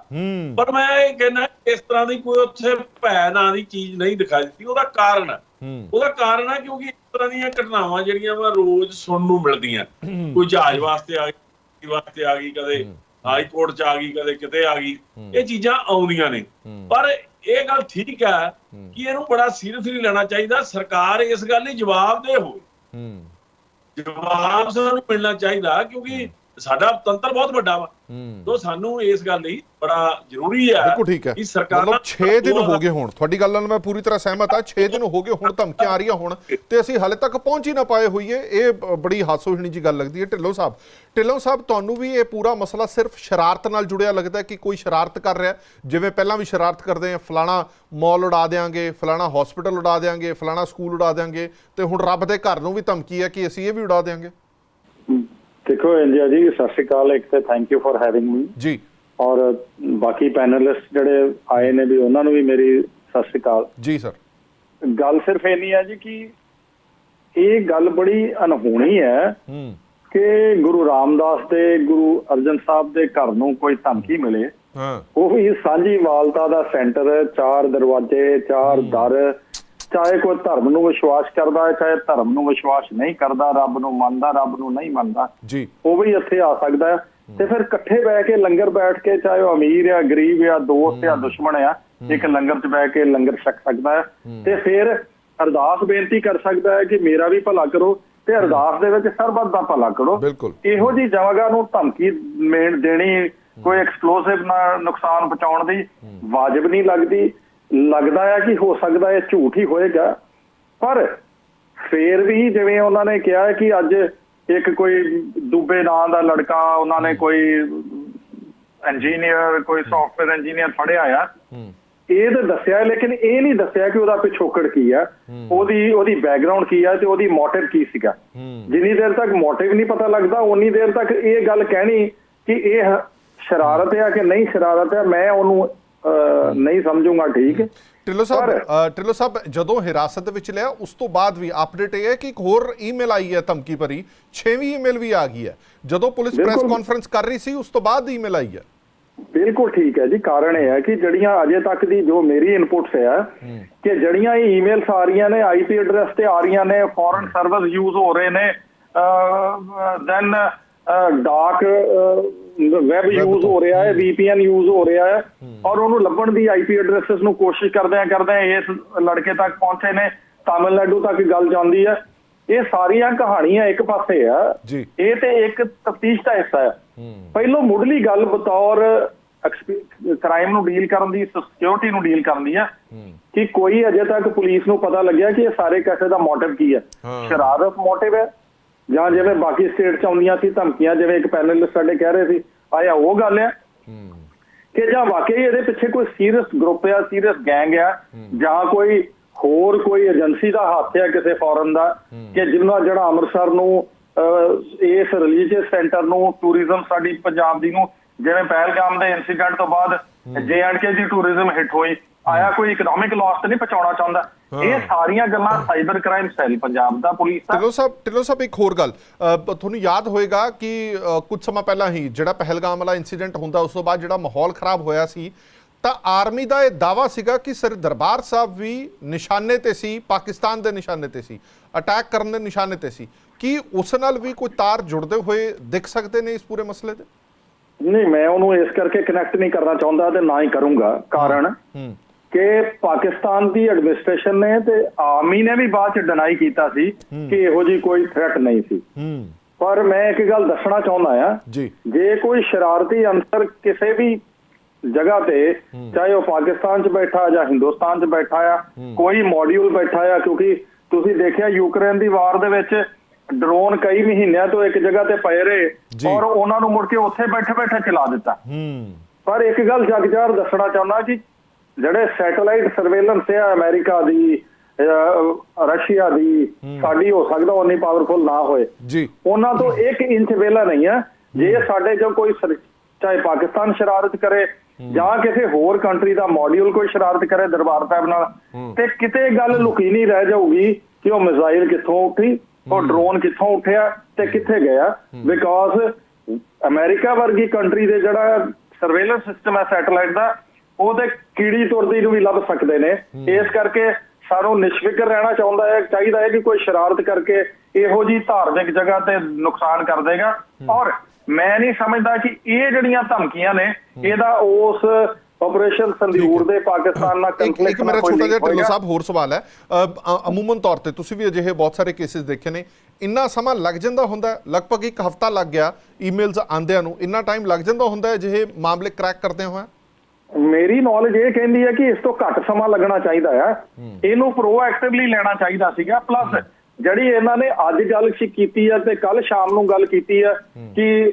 E: ਪਰ ਮੈਂ ਇਹ ਕਹਿੰਦਾ ਇਸ ਤਰ੍ਹਾਂ ਦੀ ਕੋਈ ਉੱਥੇ ਭੈ ਨਾਂ ਦੀ ਚੀਜ਼ ਨਹੀਂ ਦਿਖਾਈ ਦਿੱਤੀ। ਉਹਦਾ ਕਾਰਨ ਹੂੰ। ਉਹਦਾ ਕਾਰਨ ਹੈ ਕਿਉਂਕਿ ਇਸ ਤਰ੍ਹਾਂ ਦੀਆਂ ਘਟਨਾਵਾਂ ਜਿਹੜੀਆਂ ਵਾ ਰੋਜ਼ ਸੁਣਨ ਨੂੰ ਮਿਲਦੀਆਂ। ਕੋਈ ਜਹਾਜ਼ ਵਾਸਤੇ ਆ ਗਈ ਵਾਸਤੇ ਆ ਗਈ ਕਦੇ। ਹਾਈ ਕੋਰਟ ਚ ਆ ਗਈ ਕਦੇ ਕਿਤੇ ਆ ਗਈ ਇਹ ਚੀਜ਼ਾਂ ਆਉਂਦੀਆਂ ਨੇ। ਪਰ ਇਹ ਗੱਲ ਠੀਕ ਹੈ ਕਿ ਇਹਨੂੰ ਬੜਾ ਸੀਰੀਅਸਲੀ ਲੈਣਾ ਚਾਹੀਦਾ। ਸਰਕਾਰ ਇਸ ਗੱਲ ਲਈ ਜਵਾਬ ਦੇ ਹੋਵੇ ਜਵਾਬ ਸਾਨੂੰ ਮਿਲਣਾ ਚਾਹੀਦਾ ਕਿਉਂਕਿ ਸਾਡਾ ਤੰਤਰ ਬਹੁਤ ਵੱਡਾ ਵਾ। ਤੋਂ ਸਾਨੂੰ ਇਸ ਗੱਲ ਲਈ ਬੜਾ ਜ਼ਰੂਰੀ ਹੈ
A: ਬਿਲਕੁਲ ਠੀਕ ਹੈ।
E: ਕਿ ਸਰਕਾਰਾਂ
A: ਮਤਲਬ 6 ਦਿਨ ਹੋ ਗਏ ਹੁਣ। ਤੁਹਾਡੀ ਗੱਲ ਨਾਲ ਮੈਂ ਪੂਰੀ ਤਰ੍ਹਾਂ ਸਹਿਮਤ ਆ 6 ਦਿਨ ਹੋ ਗਏ ਹੁਣ ਧਮਕੀਆਂ ਆ ਰਹੀਆਂ ਹੁਣ ਤੇ ਅਸੀਂ ਹਾਲੇ ਤੱਕ ਪਹੁੰਚ ਹੀ ਨਾ ਪਾਏ ਹੋਈਏ। ਇਹ ਬੜੀ ਹਾਸੋਹੀਣੀ ਜੀ ਗੱਲ ਲੱਗਦੀ ਹੈ। ਢਿੱਲੋਂ ਸਾਹਿਬ ਢਿੱਲੋਂ ਸਾਹਿਬ ਤੁਹਾਨੂੰ ਵੀ ਇਹ ਪੂਰਾ ਮਸਲਾ ਸਿਰਫ ਸ਼ਰਾਰਤ ਨਾਲ ਜੁੜਿਆ ਲੱਗਦਾ ਕਿ ਕੋਈ ਸ਼ਰਾਰਤ ਕਰ ਰਿਹਾ? ਜਿਵੇਂ ਪਹਿਲਾਂ ਵੀ ਸ਼ਰਾਰਤ ਕਰਦੇ ਆ ਫਲਾਣਾ ਮਾਲ ਉਡਾ ਦੇਾਂਗੇ ਫਲਾਣਾ ਹਸਪੀਟਲ ਉਡਾ ਦੇਾਂਗੇ ਫਲਾਣਾ ਸਕੂਲ ਉਡਾ ਦੇਾਂਗੇ ਤੇ ਹੁਣ ਰੱਬ ਦੇ ਘਰ ਨੂੰ ਵੀ ਧਮਕੀ ਹੈ ਕਿ ਅਸੀਂ ਇਹ ਵੀ ਉਡਾ ਦੇਾਂਗੇ
D: ਦੇਖੋ ਇੰਡੀਆ ਜੀ ਸਤਿ ਸ਼੍ਰੀ ਅਕਾਲ। ਇੱਕ ਤੇ thank you for having me
A: ਜੀ।
D: ਔਰ ਬਾਕੀ ਪੈਨਲਿਸਟ ਜਿਹੜੇ ਆਏ ਨੇ ਵੀ ਉਹਨਾਂ ਨੂੰ ਵੀ ਮੇਰੀ ਸਤਿ ਸ਼੍ਰੀ ਅਕਾਲ।
A: ਜੀ ਸਰ
D: ਗੱਲ ਸਿਰਫ ਇੰਨੀ ਹੈ ਜੀ ਕਿ ਇਹ ਗੱਲ ਬੜੀ ਅਨਹੋਣੀ ਹੈ
A: ਹੂੰ।
D: ਕਿ ਗੁਰੂ ਰਾਮਦਾਸ ਦੇ ਗੁਰੂ ਅਰਜਨ ਸਾਹਿਬ ਦੇ ਘਰ ਨੂੰ ਕੋਈ ਧਮਕੀ ਮਿਲੇ।
A: ਹਾਂ।
D: ਉਹ ਵੀ ਸਾਂਝੀ ਵਾਲਤਾ ਦਾ ਸੈਂਟਰ ਚਾਰ ਦਰਵਾਜ਼ੇ ਚਾਰ ਦਰ ਚਾਹੇ ਕੋਈ ਧਰਮ ਨੂੰ ਵਿਸ਼ਵਾਸ ਕਰਦਾ ਹੈ ਚਾਹੇ ਧਰਮ ਨੂੰ ਵਿਸ਼ਵਾਸ ਨਹੀਂ ਕਰਦਾ ਰੱਬ ਨੂੰ ਮੰਨਦਾ ਰੱਬ ਨੂੰ ਨਹੀਂ ਮੰਨਦਾ
A: ਜੀ।
D: ਉਹ ਵੀ ਇੱਥੇ ਆ ਸਕਦਾ ਹੈ। ਤੇ ਫਿਰ ਇਕੱਠੇ ਬਹਿ ਕੇ ਲੰਗਰ ਬੈਠ ਕੇ ਚਾਹੇ ਉਹ ਅਮੀਰ ਆ ਗਰੀਬ ਆ ਦੋਸਤ ਆ ਦੁਸ਼ਮਣ ਆ ਇੱਕ ਲੰਗਰ 'ਚ ਬਹਿ ਕੇ ਲੰਗਰ ਛਕ ਸਕਦਾ ਹੈ। ਤੇ ਫਿਰ ਅਰਦਾਸ ਬੇਨਤੀ ਕਰ ਸਕਦਾ ਹੈ ਕਿ ਮੇਰਾ ਵੀ ਭਲਾ ਕਰੋ ਤੇ ਅਰਦਾਸ ਦੇ ਵਿੱਚ ਸਰਬੱਤ ਦਾ ਭਲਾ ਕਰੋ। ਇਹੋ ਜੀ ਜਗ੍ਹਾ ਨੂੰ ਧਮਕੀ ਦੇਣੀ ਕੋਈ ਐਕਸਪਲੋਸਿਵ ਨਾਲ ਨੁਕਸਾਨ ਪਹੁੰਚਾਉਣ ਦੀ ਵਾਜਬ ਨਹੀਂ ਲੱਗਦੀ। ਲੱਗਦਾ ਹੈ ਕਿ ਹੋ ਸਕਦਾ ਹੈ ਝੂਠ ਹੀ ਹੋਏਗਾ। ਪਰ ਫੇਰ ਵੀ ਜਿਵੇਂ ਉਹਨਾਂ ਨੇ ਕਿਹਾ ਕਿ ਅੱਜ ਇੱਕ ਕੋਈ ਦੁਬੇ ਨਾਂ ਦਾ ਲੜਕਾ ਉਹਨਾਂ ਨੇ ਕੋਈ ਇੰਜੀਨੀਅਰ ਕੋਈ ਸੌਫਟਵੇਅਰ ਇੰਜੀਨੀਅਰ ਫੜਿਆ ਆ। ਇਹ ਤਾਂ ਦੱਸਿਆ ਲੇਕਿਨ ਇਹ ਨਹੀਂ ਦੱਸਿਆ ਕਿ ਉਹਦਾ ਪਿਛੋਕੜ ਕੀ ਆ। ਉਹਦੀ ਉਹਦੀ ਬੈਕਗ੍ਰਾਉਂਡ ਕੀ ਆ ਤੇ ਉਹਦੀ ਮੋਟਿਵ ਕੀ ਸੀਗਾ। ਜਿੰਨੀ ਦੇਰ ਤੱਕ ਮੋਟਿਵ ਨਹੀਂ ਪਤਾ ਲੱਗਦਾ ਉਨੀ ਦੇਰ ਤੱਕ ਇਹ ਗੱਲ ਕਹਿਣੀ ਕਿ ਇਹ ਸ਼ਰਾਰਤ ਹੈ ਕਿ ਨਹੀਂ ਸ਼ਰਾਰਤ ਹੈ ਮੈਂ ਉਹਨੂੰ ਨਹੀਂ ਸਮਝੂੰਗਾ ਠੀਕ।
A: ਢਿੱਲੋਂ ਸਾਹਿਬ ਢਿੱਲੋਂ ਸਾਹਿਬ ਜਦੋਂ ਹਿਰਾਸਤ ਵਿੱਚ ਲਿਆ ਉਸ ਤੋਂ ਬਾਅਦ ਵੀ ਅਪਡੇਟ ਇਹ ਹੈ ਕਿ ਇੱਕ ਹੋਰ ਈਮੇਲ ਆਈ ਹੈ ਧਮਕੀ ਭਰੀ 6ਵੀਂ ਈਮੇਲ ਵੀ ਆ ਗਈ ਹੈ। ਜਦੋਂ ਪੁਲਿਸ ਪ੍ਰੈਸ। ਕਾਨਫਰੰਸ ਕਰ ਰਹੀ ਸੀ ਉਸ ਤੋਂ ਬਾਅਦ ਈਮੇਲ ਆਈ ਹੈ।
D: ਬਿਲਕੁਲ ਠੀਕ ਹੈ ਜੀ ਕਾਰਨ ਇਹ ਹੈ ਕਿ ਜਿਹੜੀਆਂ ਅਜੇ ਤੱਕ ਦੀ ਜੋ ਮੇਰੀ ਇਨਪੁਟਸ ਹੈ ਕਿ ਜਿਹੜੀਆਂ ਇਹ ਈਮੇਲਸ ਆ ਰਹੀਆਂ ਨੇ ਆਈਪੀ ਐਡਰੈਸ ਤੇ ਆ ਰਹੀਆਂ ਨੇ ਫੋਰਨ ਸਰਵਿਸ ਯੂਜ਼ ਹੋ ਰਹੇ ਨੇ ਦੈਨ ਡਾਕ ਵੈਬ ਯੂਜ਼ ਹੋ ਰਿਹਾ ਹੈ VPN ਯੂਜ਼ ਹੋ ਰਿਹਾ ਹੈ ਔਰ ਉਹਨੂੰ ਲੱਭਣ ਦੀ ਆਈਪੀ ਐਡਰੈਸਸ ਨੂੰ ਕੋਸ਼ਿਸ਼ ਕਰਦਿਆਂ ਕਰਦਿਆਂ ਇਸ ਲੜਕੇ ਤੱਕ ਪਹੁੰਚੇ ਨੇ ਤਾਮਿਲਨਾਡੂ ਤੱਕ ਗੱਲ ਜਾਂਦੀ ਹੈ। ਇਹ ਸਾਰੀਆਂ ਕਹਾਣੀਆਂ ਇੱਕ ਪਾਸੇ ਆ। ਇਹ ਤੇ ਇੱਕ ਤਫਤੀਸ਼ ਦਾ ਹਿੱਸਾ ਹੈ। ਪਹਿਲੋਂ ਮੁੱਢਲੀ ਗੱਲ ਬਤੌਰ ਕ੍ਰਾਈਮ ਨੂੰ ਡੀਲ ਕਰਨ ਦੀ ਸਿਕਿਉਰਿਟੀ ਨੂੰ ਡੀਲ ਕਰਨ ਦੀ ਹੈ। ਕਿ ਕੋਈ ਅਜੇ ਤੱਕ ਪੁਲਿਸ ਨੂੰ ਪਤਾ ਲੱਗਿਆ ਕਿ ਇਹ ਸਾਰੇ ਕੈਸੇ ਦਾ ਮੋਟਿਵ ਕੀ ਹਾਂ। ਸ਼ਰਾਰਤ ਮੋਟਿਵ ਹੈ। ਜਾਂ ਜਿਵੇਂ ਬਾਕੀ ਸਟੇਟ ਚ ਆਉਂਦੀਆਂ ਸੀ ਧਮਕੀਆਂ ਜਿਵੇਂ ਇੱਕ ਪੈਨਲਿਸਟ ਸਾਡੇ ਕਹਿ ਰਹੇ ਸੀ ਆਇਆ ਉਹ ਗੱਲ ਹੈ। ਕਿ ਜਾਂ ਵਾਕਈ ਇਹਦੇ ਪਿੱਛੇ ਕੋਈ ਸੀਰੀਅਸ ਗਰੁੱਪ ਆ ਸੀਰੀਅਸ ਗੈਂਗ ਆ ਜਾਂ ਕੋਈ ਹੋਰ ਕੋਈ ਏਜੰਸੀ ਦਾ ਹੱਥ ਹੈ ਕਿਸੇ ਫੋਰਨ ਦਾ ਕਿ ਜਿੰਨਾ ਜਿਹੜਾ ਅੰਮ੍ਰਿਤਸਰ ਨੂੰ ਇਸ ਰਿਲੀਜੀਅਸ ਸੈਂਟਰ ਨੂੰ ਟੂਰਿਜ਼ਮ ਸਾਡੀ ਪੰਜਾਬ ਦੀ ਨੂੰ ਜਿਵੇਂ ਪਹਿਲਗਾਮ ਦੇ ਇਨਸੀਡੈਂਟ ਤੋਂ ਬਾਅਦ ਕੇ ਦੀ ਟੂਰਿਜ਼ਮ ਹਿੱਟ ਹੋਈ। ਆਇਆ ਕੋਈ ਇਕਨੋਮਿਕ ਲਾਸ ਤੇ ਨਹੀਂ ਪਹੁੰਚਾਉਣਾ ਚਾਹੁੰਦਾ। ਇਹ ਸਾਰੀਆਂ ਗੱਲਾਂ ਸਾਈਬਰ ਕ੍ਰਾਈਮ ਸੈੱਲ ਪੰਜਾਬ ਦਾ ਪੁਲਿਸ ਦਾ।
A: ਢਿੱਲੋਂ ਸਾਹਿਬ ਢਿੱਲੋਂ ਸਾਹਿਬ ਇੱਕ ਹੋਰ ਗੱਲ। ਤੁਹਾਨੂੰ ਯਾਦ ਹੋਏਗਾ ਕਿ ਕੁਝ ਸਮਾਂ ਪਹਿਲਾਂ ਹੀ ਜਿਹੜਾ ਪਹਿਲਗਾਮ ਵਾਲਾ ਇਨਸੀਡੈਂਟ ਹੁੰਦਾ ਉਸ ਤੋਂ ਬਾਅਦ ਜਿਹੜਾ ਮਾਹੌਲ ਖਰਾਬ ਹੋਇਆ ਸੀ ਤਾਂ ਆਰਮੀ ਦਾ ਇਹ ਦਾਵਾ ਸੀਗਾ ਕਿ ਸਰ ਦਰਬਾਰ ਸਾਹਿਬ ਵੀ ਨਿਸ਼ਾਨੇ ਤੇ ਸੀ ਪਾਕਿਸਤਾਨ ਦੇ ਨਿਸ਼ਾਨੇ ਤੇ ਸੀ ਅਟੈਕ ਕਰਨ ਦੇ ਨਿਸ਼ਾਨੇ ਤੇ ਸੀ। ਕੀ ਉਸ ਨਾਲ ਵੀ ਕੋਈ ਤਾਰ ਜੁੜਦੇ ਹੋਏ ਦਿਖ ਸਕਦੇ ਨੇ ਇਸ ਪੂਰੇ ਮਸਲੇ ਤੇ?
D: ਨਹੀਂ ਮੈਂ ਉਹਨੂੰ ਇਸ ਕਰਕੇ ਕਨੈਕਟ ਨਹੀਂ ਕਰਨਾ ਚਾਹੁੰਦਾ ਤੇ ਨਾ ਹੀ ਕਰੂੰਗਾ। ਕਾਰਨ
A: ਹੂੰ।
D: ਕਿ ਪਾਕਿਸਤਾਨ ਦੀ ਐਡਮਿਨਿਸਟ੍ਰੇਸ਼ਨ ਨੇ ਤੇ ਆਰਮੀ ਨੇ ਵੀ ਬਾਅਦ ਚ ਡਿਨਾਈ ਕੀਤਾ ਸੀ ਕਿ ਇਹੋ ਜੀ ਕੋਈ ਥ੍ਰੈਟ ਨਹੀਂ ਸੀ। ਪਰ ਮੈਂ ਇੱਕ ਗੱਲ ਦੱਸਣਾ ਚਾਹੁੰਦਾ ਆ
A: ਜੀ।
D: ਕੋਈ ਸ਼ਰਾਰਤੀ ਅੰਸਰ ਕਿਸੇ ਵੀ ਜਗ੍ਹਾ ਤੇ ਚਾਹੇ ਉਹ ਪਾਕਿਸਤਾਨ 'ਚ ਬੈਠਾ ਜਾਂ ਹਿੰਦੁਸਤਾਨ 'ਚ ਬੈਠਾ ਆ ਕੋਈ ਮੋਡਿਊਲ ਬੈਠਾ ਆ ਕਿਉਂਕਿ ਤੁਸੀਂ ਦੇਖਿਆ ਯੂਕਰੇਨ ਦੀ ਵਾਰ ਦੇ ਵਿੱਚ ਡਰੋਨ ਕਈ ਮਹੀਨਿਆਂ ਤੋਂ ਇੱਕ ਜਗ੍ਹਾ ਤੇ ਪਏ ਰਹੇ। ਔਰ ਉਹਨਾਂ ਨੂੰ ਮੁੜ ਕੇ ਉੱਥੇ ਬੈਠੇ ਬੈਠੇ ਚਲਾ ਦਿੱਤਾ। ਪਰ ਇੱਕ ਗੱਲ ਜਗਜਾਰ ਦੱਸਣਾ ਚਾਹੁੰਦਾ ਕਿ ਜਿਹੜੇ ਸੈਟੇਲਾਈਟ ਸਰਵੇਲੈਂਸ ਹੈ ਅਮਰੀਕਾ ਦੀ ਰਸ਼ੀਆ ਦੀ ਸਾਡੀ ਹੋ ਸਕਦਾ ਉਨੀ ਪਾਵਰਫੁਲ ਨਾ ਹੋਏ।
A: ਜੀ।
D: ਉਹਨਾਂ ਤੋਂ 1 ਇੰਚ ਵੇਲਾ ਨਹੀਂ ਹੈ ਜੇ ਸਾਡੇ ਜੋ ਕੋਈ ਚਾਹੇ ਪਾਕਿਸਤਾਨ ਸ਼ਰਾਰਤ ਕਰੇ ਜਾਂ ਕਿਸੇ ਹੋਰ ਕੰਟਰੀ ਦਾ ਮੋਡਿਊਲ ਕੋਈ ਸ਼ਰਾਰਤ ਕਰੇ ਦਰਬਾਰ ਸਾਹਿਬ ਨਾਲ ਤੇ ਕਿਤੇ ਗੱਲ ਲੁਕੀ ਨਹੀਂ ਰਹਿ ਜਾਊਗੀ ਕਿ ਉਹ ਮਿਜ਼ਾਈਲ ਕਿੱਥੋਂ ਉੱਠੀ ਉਹ ਡਰੋਨ ਕਿੱਥੋਂ ਉੱਠਿਆ ਤੇ ਕਿੱਥੇ ਗਿਆ। ਬਿਕੋਜ਼ ਅਮਰੀਕਾ ਵਰਗੀ ਕੰਟਰੀ ਦੇ ਜਿਹੜਾ ਸਰਵੇਲੈਂਸ ਸਿਸਟਮ ਹੈ ਸੈਟੇਲਾਈਟ ਦਾ ਉਹ ਤੇ ਕੀੜੀ ਤੁਰਦੀ ਨੂੰ ਵੀ ਲੱਭ ਸਕਦੇ ਨੇ। ਇਸ ਕਰਕੇ ਸਾਨੂੰ ਨਿਸ਼ਫਿਕਰ ਰਹਿਣਾ ਚਾਹੁੰਦਾ ਹੈ ਚਾਹੀਦਾ ਹੈ ਕਿ ਕੋਈ ਸ਼ਰਾਰਤ ਕਰਕੇ ਇਹੋ ਜੀ ਧਾਰਮਿਕ ਜਗ੍ਹਾ ਤੇ ਨੁਕਸਾਨ ਕਰ ਦੇਗਾ। ਔਰ ਮੈਂ ਨਹੀਂ ਸਮਝਦਾ ਕਿ ਇਹ ਜਿਹੜੀਆਂ ਧਮਕੀਆਂ ਨੇ ਇਹਦਾ ਉਸ ਆਪਰੇਸ਼ਨ ਸੰਦੂਰ ਦੇ ਪਾਕਿਸਤਾਨ ਨਾਲ ਕੰਫਲਿਕਟ
A: ਇੱਕ ਮੇਰਾ ਛੋਟਾ ਜਿਹਾ ਢਿੱਲੋਂ ਸਾਹਿਬ ਹੋਰ ਸਵਾਲ ਹੈ। ਅਮੂਮਨ ਤੌਰ ਤੇ ਤੁਸੀਂ ਵੀ ਅਜਿਹੇ ਬਹੁਤ ਸਾਰੇ ਕੇਸਿਸ ਦੇਖੇ ਨੇ। ਇੰਨਾ ਸਮਾਂ ਲੱਗ ਜਾਂਦਾ ਹੁੰਦਾ? ਲਗਭਗ ਇੱਕ ਹਫਤਾ ਲੱਗ ਗਿਆ ਈਮੇਲਸ ਆਂਦਿਆਂ ਨੂੰ। ਇੰਨਾ ਟਾਈਮ ਲੱਗ ਜਾਂਦਾ ਹੁੰਦਾ ਅਜਿਹੇ ਮਾਮਲੇ ਕ੍ਰੈਕ ਕਰਦੇ ਹੋਏ
D: ਮੇਰੀ ਨੌਲੇਜ ਇਹ ਕਹਿੰਦੀ ਹੈ ਕਿ ਇਸ ਤੋਂ ਘੱਟ ਸਮਾਂ ਲੱਗਣਾ ਚਾਹੀਦਾ ਹੈ। ਇਹਨੂੰ ਪ੍ਰੋਐਕਟਿਵਲੀ ਲੈਣਾ ਚਾਹੀਦਾ ਸੀਗਾ। ਪਲੱਸ ਜਿਹੜੀ ਇਹਨਾਂ ਨੇ ਅੱਜ ਗੱਲ ਕੀਤੀ ਹੈ ਤੇ ਕੱਲ ਸ਼ਾਮ ਨੂੰ ਗੱਲ ਕੀਤੀ ਹੈ। ਕਿ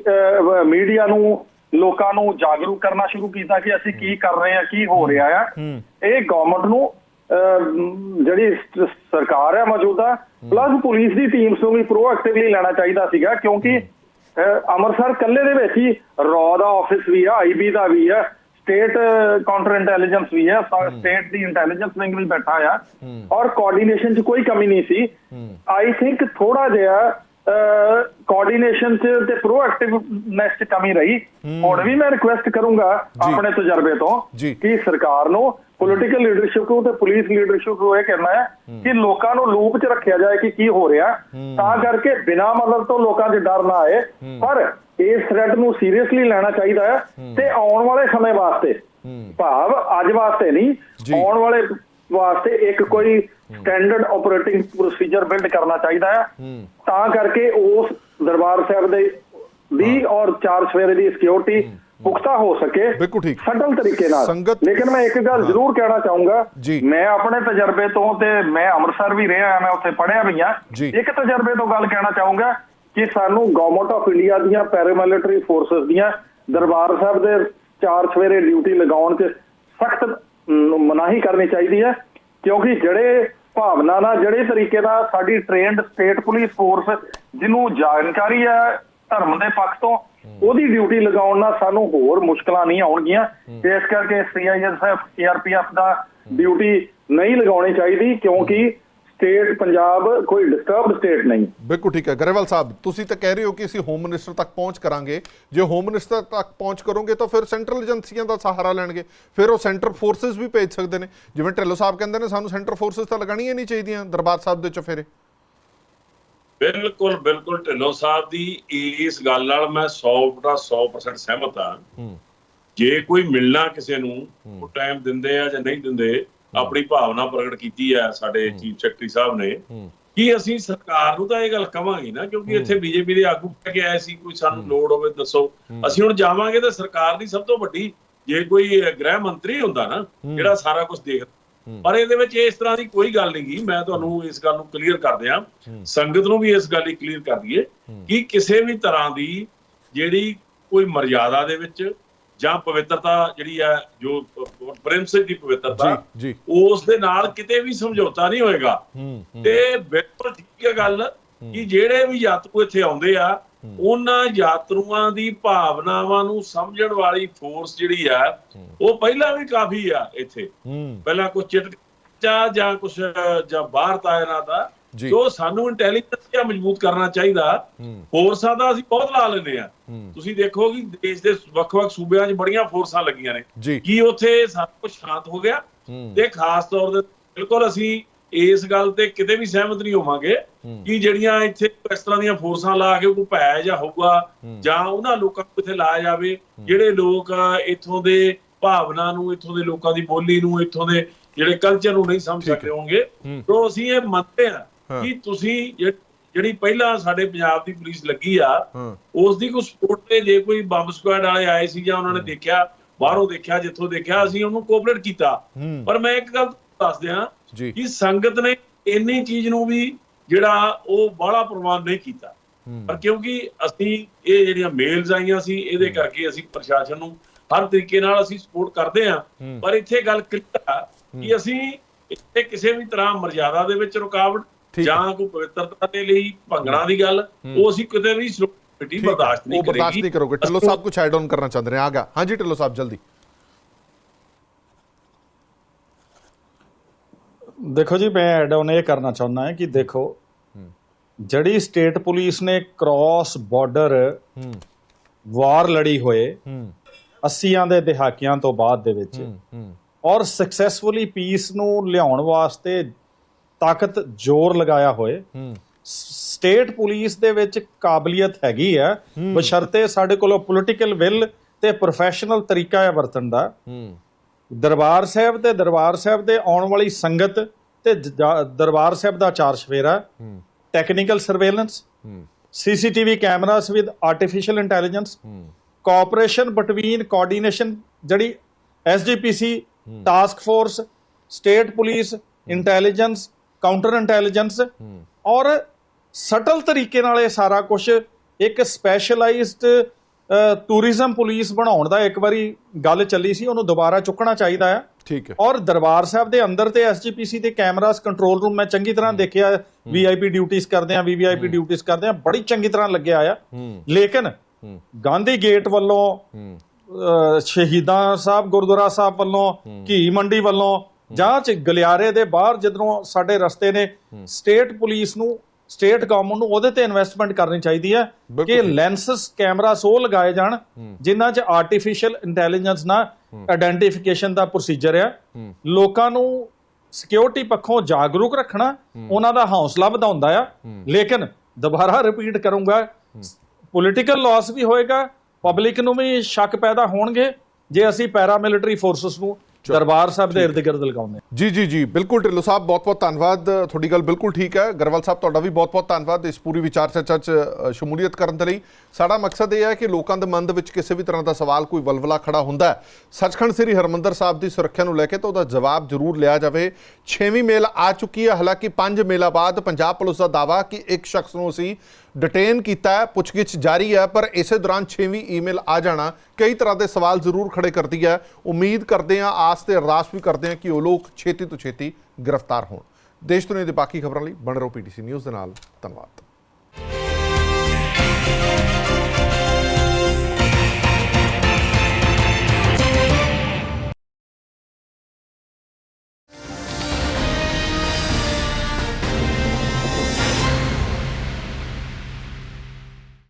D: ਮੀਡੀਆ ਨੂੰ ਲੋਕਾਂ ਨੂੰ ਜਾਗਰੂਕ ਕਰਨਾ ਸ਼ੁਰੂ ਕੀਤਾ ਕਿ ਅਸੀਂ ਕੀ ਕਰ ਰਹੇ ਹਾਂ ਕੀ ਹੋ ਰਿਹਾ ਆ। ਇਹ ਗਵਰਨਮੈਂਟ ਨੂੰ ਜਿਹੜੀ ਸਰਕਾਰ ਹੈ ਮੌਜੂਦਾ ਪਲੱਸ ਪੁਲਿਸ ਦੀ ਟੀਮਸ ਨੂੰ ਵੀ ਪ੍ਰੋਐਕਟਿਵਲੀ ਲੈਣਾ ਚਾਹੀਦਾ ਸੀਗਾ। ਕਿਉਂਕਿ ਅੰਮ੍ਰਿਤਸਰ ਕੱਲੇ ਦੇ ਵਿੱਚ ਹੀ ਰॉ ਦਾ ਆਫਿਸ ਵੀ ਆ ਆਈਬੀ ਦਾ ਵੀ ਆ। ਸਟੇਟ ਕਾਊਂਟਰ ਇੰਟੈਲੀਜੈਂਸ ਵੀ ਹੈ ਸਟੇਟ ਦੀ ਇੰਟੈਲੀਜੈਂਸ ਵਿੰਗ ਵੀ ਬੈਠਾ ਆ। ਔਰ ਕੋਆਰਡੀਨੇਸ਼ਨ 'ਚ ਕੋਈ ਕਮੀ ਨਹੀਂ ਸੀ। ਆਈ ਥਿੰਕ ਥੋੜਾ ਜਿਹਾ ਕੋਆਰਡੀਨੇਸ਼ਨ ਚ ਤੇ ਪ੍ਰੋਐਕਟਿਵਨੈਸ ਚ ਕਮੀ ਰਹੀ। ਹੁਣ ਵੀ ਮੈਂ ਰਿਕੁਐਸਟ ਕਰੂੰਗਾ। ਆਪਣੇ ਤਜਰਬੇ ਤੋਂ। ਕਿ ਸਰਕਾਰ ਨੂੰ ਪੋਲੀਟੀਕਲ ਲੀਡਰਸ਼ਿਪ ਨੂੰ ਤੇ ਪੁਲਿਸ ਲੀਡਰਸ਼ਿਪ ਨੂੰ ਇਹ ਕਹਿਣਾ ਹੈ ਕਿ ਲੋਕਾਂ ਨੂੰ ਲੂਪ 'ਚ ਰੱਖਿਆ ਜਾਏ ਕਿ ਕੀ ਹੋ ਰਿਹਾ। ਤਾਂ ਕਰਕੇ ਬਿਨਾਂ ਮਤਲਬ ਤੋਂ ਲੋਕਾਂ 'ਚ ਡਰ ਨਾ ਆਏ। ਪਰ ਇਸ ਥ੍ਰੈਟ ਨੂੰ ਸੀਰੀਅਸਲੀ ਲੈਣਾ ਚਾਹੀਦਾ ਹੈ ਤੇ ਆਉਣ ਵਾਲੇ ਸਮੇਂ ਵਾਸਤੇ। ਭਾਵ ਅੱਜ ਵਾਸਤੇ ਨਹੀਂ। ਆਉਣ ਵਾਲੇ ਵਾਸਤੇ ਇੱਕ ਕੋਈ ਸਟੈਂਡਰਡ ਆਪਰੇਟਿੰਗ ਪ੍ਰੋਸੀਜਰ ਬਿਲਡ ਕਰਨਾ ਚਾਹੀਦਾ ਹੈ। ਤਾਂ ਕਰਕੇ ਉਸ ਦਰਬਾਰ ਸਾਹਿਬ ਦੇ ਦੀ ਔਰ ਚਾਰ ਸਵੇਰੇ ਦੀ ਸਿਕਿਉਰਿਟੀ ਪੁਖਤਾ ਹੋ ਸਕੇ
A: ਬਿਲਕੁਲ ਠੀਕ।
D: ਸਟਲ ਤਰੀਕੇ ਨਾਲ। ਲੇਕਿਨ ਮੈਂ ਇੱਕ ਗੱਲ ਜ਼ਰੂਰ ਕਹਿਣਾ ਚਾਹੂੰਗਾ। ਮੈਂ ਆਪਣੇ ਤਜਰਬੇ ਤੋਂ ਤੇ ਮੈਂ ਅੰਮ੍ਰਿਤਸਰ ਵੀ ਰਿਹਾ ਮੈਂ ਉੱਥੇ ਪੜ੍ਹਿਆ ਵੀ ਆ
A: ਜੀ।
D: ਇੱਕ ਤਜਰਬੇ ਤੋਂ ਗੱਲ ਕਹਿਣਾ ਚਾਹੂੰਗਾ ਕਿ ਸਾਨੂੰ ਗਵਰਨਮੈਂਟ ਆਫ ਇੰਡੀਆ ਦੀਆਂ ਪੈਰਾਮਿਲਟਰੀ ਫੋਰਸਸ ਦੀਆਂ ਦਰਬਾਰ ਸਾਹਿਬ ਦੇ ਚਾਰ ਸਵੇਰੇ ਡਿਊਟੀ ਲਗਾਉਣ 'ਚ ਸਖਤ ਮਨਾਹੀ ਕਰਨੀ ਚਾਹੀਦੀ ਹੈ ਕਿਉਂਕਿ ਜਿਹੜੇ ਭਾਵਨਾ ਨਾਲ ਜਿਹੜੇ ਤਰੀਕੇ ਨਾਲ ਸਾਡੀ ਟ੍ਰੇਨਡ ਸਟੇਟ ਪੁਲਿਸ ਫੋਰਸ ਜਿਹਨੂੰ ਜਾਣਕਾਰੀ ਹੈ ਧਰਮ ਦੇ ਪੱਖ ਤੋਂ ਉਹਦੀ ਡਿਊਟੀ ਲਗਾਉਣ ਨਾਲ ਸਾਨੂੰ ਹੋਰ ਮੁਸ਼ਕਲਾਂ ਨਹੀਂ ਆਉਣਗੀਆਂ। ਤੇ ਇਸ ਕਰਕੇ ਸੀਆਈਐਸਐਫ ਸੀਆਰਪੀਐਫ ਦਾ ਡਿਊਟੀ ਨਹੀਂ ਲਗਾਉਣੀ ਚਾਹੀਦੀ ਕਿਉਂਕਿ ਸਟੇਟ ਪੰਜਾਬ ਕੋਈ ਡਿਸਟਰਬਡ ਸਟੇਟ ਨਹੀਂ।
A: ਬਿਲਕੁਲ ਠੀਕ ਹੈ ਗਰੇਵਾਲ ਸਾਹਿਬ ਤੁਸੀਂ ਤਾਂ ਕਹਿ ਰਹੇ ਹੋ ਕਿ ਅਸੀਂ ਹੋਮ ਮਿਨਿਸਟਰ ਤੱਕ ਪਹੁੰਚ ਕਰਾਂਗੇ। ਜੇ ਹੋਮ ਮਿਨਿਸਟਰ ਤੱਕ ਪਹੁੰਚ ਕਰੋਗੇ ਤਾਂ ਫਿਰ ਸੈਂਟਰਲ ਏਜੰਸੀਆਂ ਦਾ ਸਹਾਰਾ ਲੈਣਗੇ। ਫਿਰ ਉਹ ਸੈਂਟਰ ਫੋਰਸਸ ਵੀ ਭੇਜ ਸਕਦੇ ਨੇ। ਜਿਵੇਂ ਢਿੱਲੋਂ ਸਾਹਿਬ ਕਹਿੰਦੇ ਨੇ ਸਾਨੂੰ ਸੈਂਟਰ ਫੋਰਸਸ ਤਾਂ ਲਗਾਣੀਆਂ ਨਹੀਂ ਚਾਹੀਦੀਆਂ ਦਰਬਾਰ ਸਾਹਿਬ ਦੇ ਚਫੇਰੇ
E: ਬਿਲਕੁਲ ਬਿਲਕੁਲ ਢਿੱਲੋਂ ਸਾਹਿਬ ਦੀ ਇਸ ਗੱਲ ਨਾਲ ਮੈਂ 100% ਸਹਿਮਤ ਹਾਂ। ਜੇ ਕੋਈ ਮਿਲਣਾ ਕਿਸੇ ਨੂੰ ਉਹ ਟਾਈਮ ਦਿੰਦੇ ਆ ਜਾਂ ਨਹੀਂ ਦਿੰਦੇ ਆਪਣੀ ਭਾਵਨਾ ਪ੍ਰਗਟ ਕੀਤੀ ਹੈ ਸਾਡੇ ਚੀਫ ਸੈਕਟਰੀ ਸਾਹਿਬ ਨੇ। ਕਿ ਅਸੀਂ ਸਰਕਾਰ ਨੂੰ ਤਾਂ ਇਹ ਗੱਲ ਕਵਾਂਗੇ ਨਾ ਕਿਉਂਕਿ ਇੱਥੇ ਬੀਜੇਪੀ ਦੇ ਆਗੂ ਕਹਿ ਕੇ ਆਏ ਸੀ ਕੋਈ ਸਾਨੂੰ ਲੋੜ ਹੋਵੇ ਦੱਸੋ। ਅਸੀਂ ਹੁਣ ਜਾਵਾਂਗੇ ਤਾਂ ਸਰਕਾਰ ਦੀ ਸਭ ਤੋਂ ਵੱਡੀ ਜੇ ਕੋਈ ਗ੍ਰਹਿ ਮੰਤਰੀ ਹੁੰਦਾ ਨਾ ਜਿਹੜਾ ਸਾਰਾ ਕੁਝ ਦੇਖ ਪਰ ਇਹਦੇ ਵਿੱਚ ਇਸ ਤਰ੍ਹਾਂ ਦੀ ਕੋਈ ਗੱਲ ਨਹੀਂ ਗੀ। ਮੈਂ ਤੁਹਾਨੂੰ ਇਸ ਗੱਲ ਨੂੰ ਕਲੀਅਰ ਕਰ ਦਿਆਂ। ਸੰਗਤ ਨੂੰ ਵੀ ਇਸ ਗੱਲ ਲਈ ਕਲੀਅਰ ਕਰ ਦਈਏ ਕਿ ਕਿਸੇ ਵੀ ਤਰ੍ਹਾਂ ਦੀ ਜਿਹੜੀ ਕੋਈ ਮਰਿਆਦਾ ਦੇ ਵਿੱਚ ਜਾਂ ਪਵਿੱਤਰਤਾ ਜਿਹੜੀ ਹੈ ਜੋ ਪ੍ਰਿੰਸਿਪ ਦੀ ਪਵਿੱਤਰਤਾ ਉਸ ਦੇ ਨਾਲ ਕਿਤੇ ਵੀ ਸਮਝੌਤਾ ਨਹੀਂ ਹੋਏਗਾ। ਤੇ ਬਿਲਕੁਲ ਠੀਕ ਹੈ ਗੱਲ ਕਿ ਜਿਹੜੇ ਵੀ ਯਾਤਰੂ ਇੱਥੇ ਆਉਂਦੇ ਆ ਉਹਨਾਂ ਯਾਤਰੂਆਂ ਦੀ ਭਾਵਨਾਵਾਂ ਨੂੰ ਸਮਝਣ ਵਾਲੀ ਫੋਰਸ ਜਿਹੜੀ ਆ ਉਹ ਪਹਿਲਾਂ ਵੀ ਕਾਫੀ ਆ ਇੱਥੇ। ਪਹਿਲਾਂ ਕੁਝ ਚਿਟਕਾ ਜਾਂ ਕੁਝ ਜਾਂ ਬਾਹਰ ਤਾਇਨਾਤ ਦਾ
A: ਜੀ।
E: ਜੋ ਸਾਨੂੰ ਇੰਟੈਲੀਜੈਂਸ ਜਾਂ ਮਜ਼ਬੂਤ ਕਰਨਾ ਚਾਹੀਦਾ ਫੋਰਸਾਂ ਦਾ ਅਸੀਂ ਬਹੁਤ ਲਾ ਲੈਂਦੇ ਆ ਤੁਸੀਂ ਦੇਖੋ ਕਿ ਦੇਸ਼ ਦੇ ਵੱਖ-ਵੱਖ ਸੂਬਿਆਂ 'ਚ ਬੜੀਆਂ ਫੋਰਸਾਂ ਲੱਗੀਆਂ ਨੇ। ਕੀ ਉੱਥੇ ਸਭ ਕੁਝ ਸ਼ਾਂਤ ਹੋ ਗਿਆ? ਤੇ ਖਾਸ ਤੌਰ ਤੇ ਬਿਲਕੁਲ ਅਸੀਂ ਇਸ ਗੱਲ ਤੇ ਕਿਤੇ ਵੀ ਸਹਿਮਤ ਨਹੀਂ ਹੋਵਾਂਗੇ ਕਿ ਜਿਹੜੀਆਂ ਇੱਥੇ ਇਸ ਤਰ੍ਹਾਂ ਦੀਆਂ ਫੋਰਸਾਂ ਲਾ ਕੇ ਕੋਈ ਭੈ ਜਾਂ ਹੋਊਗਾ ਜਾਂ ਉਹਨਾਂ ਲੋਕਾਂ ਨੂੰ ਇੱਥੇ ਲਾਇਆ ਜਾਵੇ ਜਿਹੜੇ ਲੋਕ ਇੱਥੋਂ ਦੇ ਭਾਵਨਾ ਨੂੰ ਇੱਥੋਂ ਦੇ ਲੋਕਾਂ ਦੀ ਬੋਲੀ ਨੂੰ ਇੱਥੋਂ ਦੇ ਜਿਹੜੇ ਕਲਚਰ ਨੂੰ ਨਹੀਂ ਸਮਝ ਸਕਦੇ ਹੋਣਗੇ। ਤੋਂ ਅਸੀਂ ਇਹ ਮੰਨਦੇ ਹਾਂ। ਕਿ ਤੁਸੀਂ ਜਿਹ- ਜਿਹੜੀ ਪਹਿਲਾਂ ਸਾਡੇ ਪੰਜਾਬ ਦੀ ਪੁਲਿਸ ਲੱਗੀ ਆ ਉਸ ਦੀ ਕੋਈ ਸਪੋਰਟ ਤੇ ਜੇ ਕੋਈ ਬੰਬ ਸਕੁਆਡ ਵਾਲੇ ਆਏ ਸੀ ਜਾਂ ਉਹਨਾਂ ਨੇ ਦੇਖਿਆ ਬਾਹਰੋਂ ਦੇਖਿਆ ਜਿੱਥੋਂ ਦੇਖਿਆ ਅਸੀਂ ਉਹਨੂੰ ਕੋਆਪਰੇਟ ਕੀਤਾ। ਪਰ ਮੈਂ ਇੱਕ ਗੱਲ ਦੱਸ ਦਿਆਂ ਕਿ ਸੰਗਤ ਨੇ ਇੰਨੀ ਚੀਜ਼ ਨੂੰ ਵੀ ਜਿਹੜਾ ਉਹ ਬਾਹਲਾ ਪ੍ਰਮਾਣ ਨਹੀਂ ਕੀਤਾ। ਪਰ ਕਿਉਂਕਿ ਅਸੀਂ ਇਹ ਜਿਹੜੀਆਂ ਮੇਲਸ ਆਈਆਂ ਸੀ ਇਹਦੇ ਕਰਕੇ ਅਸੀਂ ਪ੍ਰਸ਼ਾਸਨ ਨੂੰ ਹਰ ਤਰੀਕੇ ਨਾਲ ਅਸੀਂ ਸਪੋਰਟ ਕਰਦੇ ਹਾਂ।
A: ਹੂੰ।
E: ਪਰ ਇੱਥੇ ਗੱਲ ਕਲੀਅਰ ਆ ਕਿ ਅਸੀਂ ਇੱਥੇ ਕਿਸੇ ਵੀ ਤਰ੍ਹਾਂ ਮਰਜ਼ਾਦਾ ਦੇ ਵਿੱਚ ਰੁਕਾਵਟ। ਜਾਂ ਕੋਈ ਪਵਿੱਤਰਤਾ ਦੇ ਲਈ ਭੰਗਣਾ ਦੀ ਗੱਲ ਉਹ ਅਸੀਂ ਕਿਤੇ ਵੀ ਕਮੇਟੀ ਬਰਦਾਸ਼ਤ ਨਹੀਂ
A: ਉਹ ਬਰਦਾਸ਼ਤ
E: ਕਰੇਗੀ।
A: ਨਹੀਂ ਕਰੋਗੇ। ਢਿੱਲੋਂ ਸਾਹਿਬ ਕੁਝ ਐਡ ਆਨ ਕਰਨਾ ਚਾਹੁੰਦੇ ਨੇ। ਆ ਗਿਆ। ਹਾਂਜੀ ਢਿੱਲੋਂ ਸਾਹਿਬ ਜਲਦੀ।
F: ਦੇਖੋ ਜੀ ਮੈਂ ਐਡ ਆਨ ਇਹ ਕਰਨਾ ਚਾਹੁੰਦਾ ਹਾਂ ਕਿ ਦੇਖੋ ਜਿਹੜੀ ਸਟੇਟ ਪੁਲਿਸ ਨੇ ਕ੍ਰਾਸ ਬਾਰਡਰ
A: ਹੂੰ।
F: ਵਾਰ ਲੜੀ ਹੋਏ
A: ਹੂੰ।
F: 80ਆਂ ਦੇ ਦਹਾਕਿਆਂ ਤੋਂ ਬਾਅਦ ਦੇ ਵਿੱਚ
A: ਹੂੰ
F: ਔਰ ਸਕਸੈਸਫੁਲੀ ਪੀਸ ਨੂੰ ਲਿਆਉਣ ਵਾਸਤੇ ਤਾਕਤ ਜ਼ੋਰ ਲਗਾਇਆ ਹੋਏ। ਸਟੇਟ ਪੁਲਿਸ ਦੇ ਵਿੱਚ ਕਾਬਲੀਅਤ ਹੈਗੀ ਆ। ਬਸ਼ਰਤੇ ਸਾਡੇ ਕੋਲੋਂ ਪੋਲੀਟੀਕਲ ਵਿਲ ਤੇ ਪ੍ਰੋਫੈਸ਼ਨਲ ਤਰੀਕਾ ਹੈ ਵਰਤਣ ਦਾ। ਦਰਬਾਰ ਸਾਹਿਬ ਤੇ ਦਰਬਾਰ ਸਾਹਿਬ ਦੇ ਆਉਣ ਵਾਲੀ ਸੰਗਤ ਤੇ ਦਰਬਾਰ ਸਾਹਿਬ ਦਾ ਚਾਰ ਸਵੇਰਾ technical surveillance CCTV cameras with artificial intelligence cooperation between coordination ਜਿਹੜੀ SGPC task force state police intelligence counter intelligence ਔਰ ਸਟਲ ਤਰੀਕੇ ਨਾਲ ਇਹ ਸਾਰਾ ਕੁਝ ਇੱਕ ਸਪੈਸ਼ਲਾਈਜ਼ਡ ਟੂਰਿਜ਼ਮ ਪੁਲਿਸ ਬਣਾਉਣ ਦਾ ਇੱਕ ਵਾਰੀ ਗੱਲ ਚੱਲੀ ਸੀ ਉਹਨੂੰ ਦੁਬਾਰਾ ਚੁੱਕਣਾ ਚਾਹੀਦਾ ਹੈ
A: ਠੀਕ ਹੈ।
F: ਔਰ ਦਰਬਾਰ ਸਾਹਿਬ ਦੇ ਅੰਦਰ ਤੇ ਐਸਜੀਪੀਸੀ ਦੇ ਕੈਮਰਾਸ ਕੰਟਰੋਲ ਰੂਮ ਮੈਂ ਚੰਗੀ ਤਰ੍ਹਾਂ ਦੇਖਿਆ ਵੀਆਈਪੀ ਡਿਊਟੀਆਂ ਕਰਦੇ ਆ ਵੀਵੀਆਈਪੀ ਡਿਊਟੀਆਂ ਕਰਦੇ ਆ ਬੜੀ ਚੰਗੀ ਤਰ੍ਹਾਂ ਲੱਗਿਆ ਆ। ਲੇਕਿਨ ਗਾਂਧੀ ਗੇਟ ਵੱਲੋਂ ਸ਼ਹੀਦਾਂ ਸਾਹਿਬ ਗੁਰਦੁਆਰਾ ਸਾਹਿਬ ਵੱਲੋਂ ਘੀ ਮੰਡੀ ਵੱਲੋਂ ਜਾਂ ਚ ਗਲਿਆਰੇ ਦੇ ਬਾਹਰ ਜਦੋਂ ਸਾਡੇ ਰਸਤੇ ਨੇ ਸਟੇਟ ਪੁਲਿਸ ਨੂੰ ਸਟੇਟ ਗਵਰਨਮੈਂਟ ਨੂੰ ਉਹਦੇ ਤੇ ਇਨਵੈਸਟਮੈਂਟ ਕਰਨੀ ਚਾਹੀਦੀ ਹੈ ਕਿ। ਲੈਂਸਸ ਕੈਮਰਾ ਸੋ ਲਗਾਏ ਜਾਣ ਜਿਨ੍ਹਾਂ 'ਚ ਆਰਟੀਫੀਸ਼ੀਅਲ ਇੰਟੈਲੀਜੈਂਸ ਨਾਲ ਆਇਡੈਂਟੀਫਿਕੇਸ਼ਨ ਦਾ ਪ੍ਰੋਸੀਜਰ ਆ। ਲੋਕਾਂ ਨੂੰ ਸਿਕਿਉਰਿਟੀ ਪੱਖੋਂ ਜਾਗਰੂਕ ਰੱਖਣਾ ਉਹਨਾਂ ਦਾ ਹੌਸਲਾ ਵਧਾਉਂਦਾ ਆ। ਲੇਕਿਨ ਦੁਬਾਰਾ ਰਿਪੀਟ ਕਰੂੰਗਾ ਪੋਲੀਟੀਕਲ ਲਾਸ ਵੀ ਹੋਏਗਾ ਪਬਲਿਕ ਨੂੰ ਵੀ ਸ਼ੱਕ ਪੈਦਾ ਹੋਣਗੇ ਜੇ ਅਸੀਂ ਪੈਰਾਮਿਲਟਰੀ ਫੋਰਸਸ ਨੂੰ ਦਰਬਾਰ ਸਾਹਿਬ ਦੇ ਇਰਦ ਗਿਰਦ ਲਗਾਉਂਦੇ।
A: ਜੀ ਜੀ ਜੀ ਬਿਲਕੁਲ ਢਿੱਲੋਂ ਸਾਹਿਬ ਬਹੁਤ ਬਹੁਤ ਧੰਨਵਾਦ। ਤੁਹਾਡੀ ਗੱਲ ਬਿਲਕੁਲ ਠੀਕ ਹੈ। ਗਰਵਾਲ ਸਾਹਿਬ ਤੁਹਾਡਾ ਵੀ ਬਹੁਤ ਬਹੁਤ ਧੰਨਵਾਦ ਇਸ ਪੂਰੀ ਵਿਚਾਰ ਚਰਚਾ 'ਚ ਸ਼ਮੂਲੀਅਤ ਕਰਨ ਦੇ ਲਈ। ਸਾਡਾ ਮਕਸਦ ਇਹ ਹੈ ਕਿ ਲੋਕਾਂ ਦੇ ਮਨ ਦੇ ਵਿੱਚ ਕਿਸੇ ਵੀ ਤਰ੍ਹਾਂ ਦਾ ਸਵਾਲ ਕੋਈ ਵਲਵਲਾ ਖੜਾ ਹੁੰਦਾ ਸੱਚਖੰਡ ਸ੍ਰੀ ਹਰਮੰਦਰ ਸਾਹਿਬ ਦੀ ਸੁਰੱਖਿਆ ਨੂੰ ਲੈ ਕੇ ਤਾਂ ਉਹਦਾ ਜਵਾਬ ਜ਼ਰੂਰ ਲਿਆ ਜਾਵੇ। 6ਵੀਂ ਮੇਲ ਆ ਚੁੱਕੀ ਹੈ। ਹਾਲਾਂਕਿ 5 ਮੇਲਾਂ ਬਾਅਦ ਪੰਜਾਬ ਪੁਲਿਸ ਦਾ ਦਾਵਾ ਕਿ ਇੱਕ ਸ਼ਖਸ ਨੂੰ ਅਸੀਂ ਡਿਟੇਨ ਕੀਤਾ ਹੈ, ਪੁੱਛਗਿੱਛ ਜਾਰੀ ਹੈ, ਪਰ ਇਸੇ ਦੌਰਾਨ 6ਵੀਂ ਈਮੇਲ ਆ ਜਾਣਾ। ਕਈ ਤਰ੍ਹਾਂ ਦੇ ਸਵਾਲ ਜ਼ਰੂਰ ਖੜੇ ਕਰਦੀ ਹੈ। ਉਮੀਦ ਕਰਦੇ ਹਾਂ, ਆਸ ਤੇ ਅਰਦਾਸ ਵੀ ਕਰਦੇ ਹਾਂ ਕਿ ਉਹ ਲੋਕ ਛੇਤੀ ਤੋਂ ਛੇਤੀ ਗ੍ਰਿਫਤਾਰ ਹੋਣ। ਦੇਸ਼ ਦੁਨੀਆ ਦੇ ਬਾਕੀ ਖਬਰਾਂ ਲਈ ਬਣ ਰਹੋ ਪੀਟੀਸੀ ਨਿਊਜ਼ ਦੇ ਨਾਲ। ਧੰਨਵਾਦ।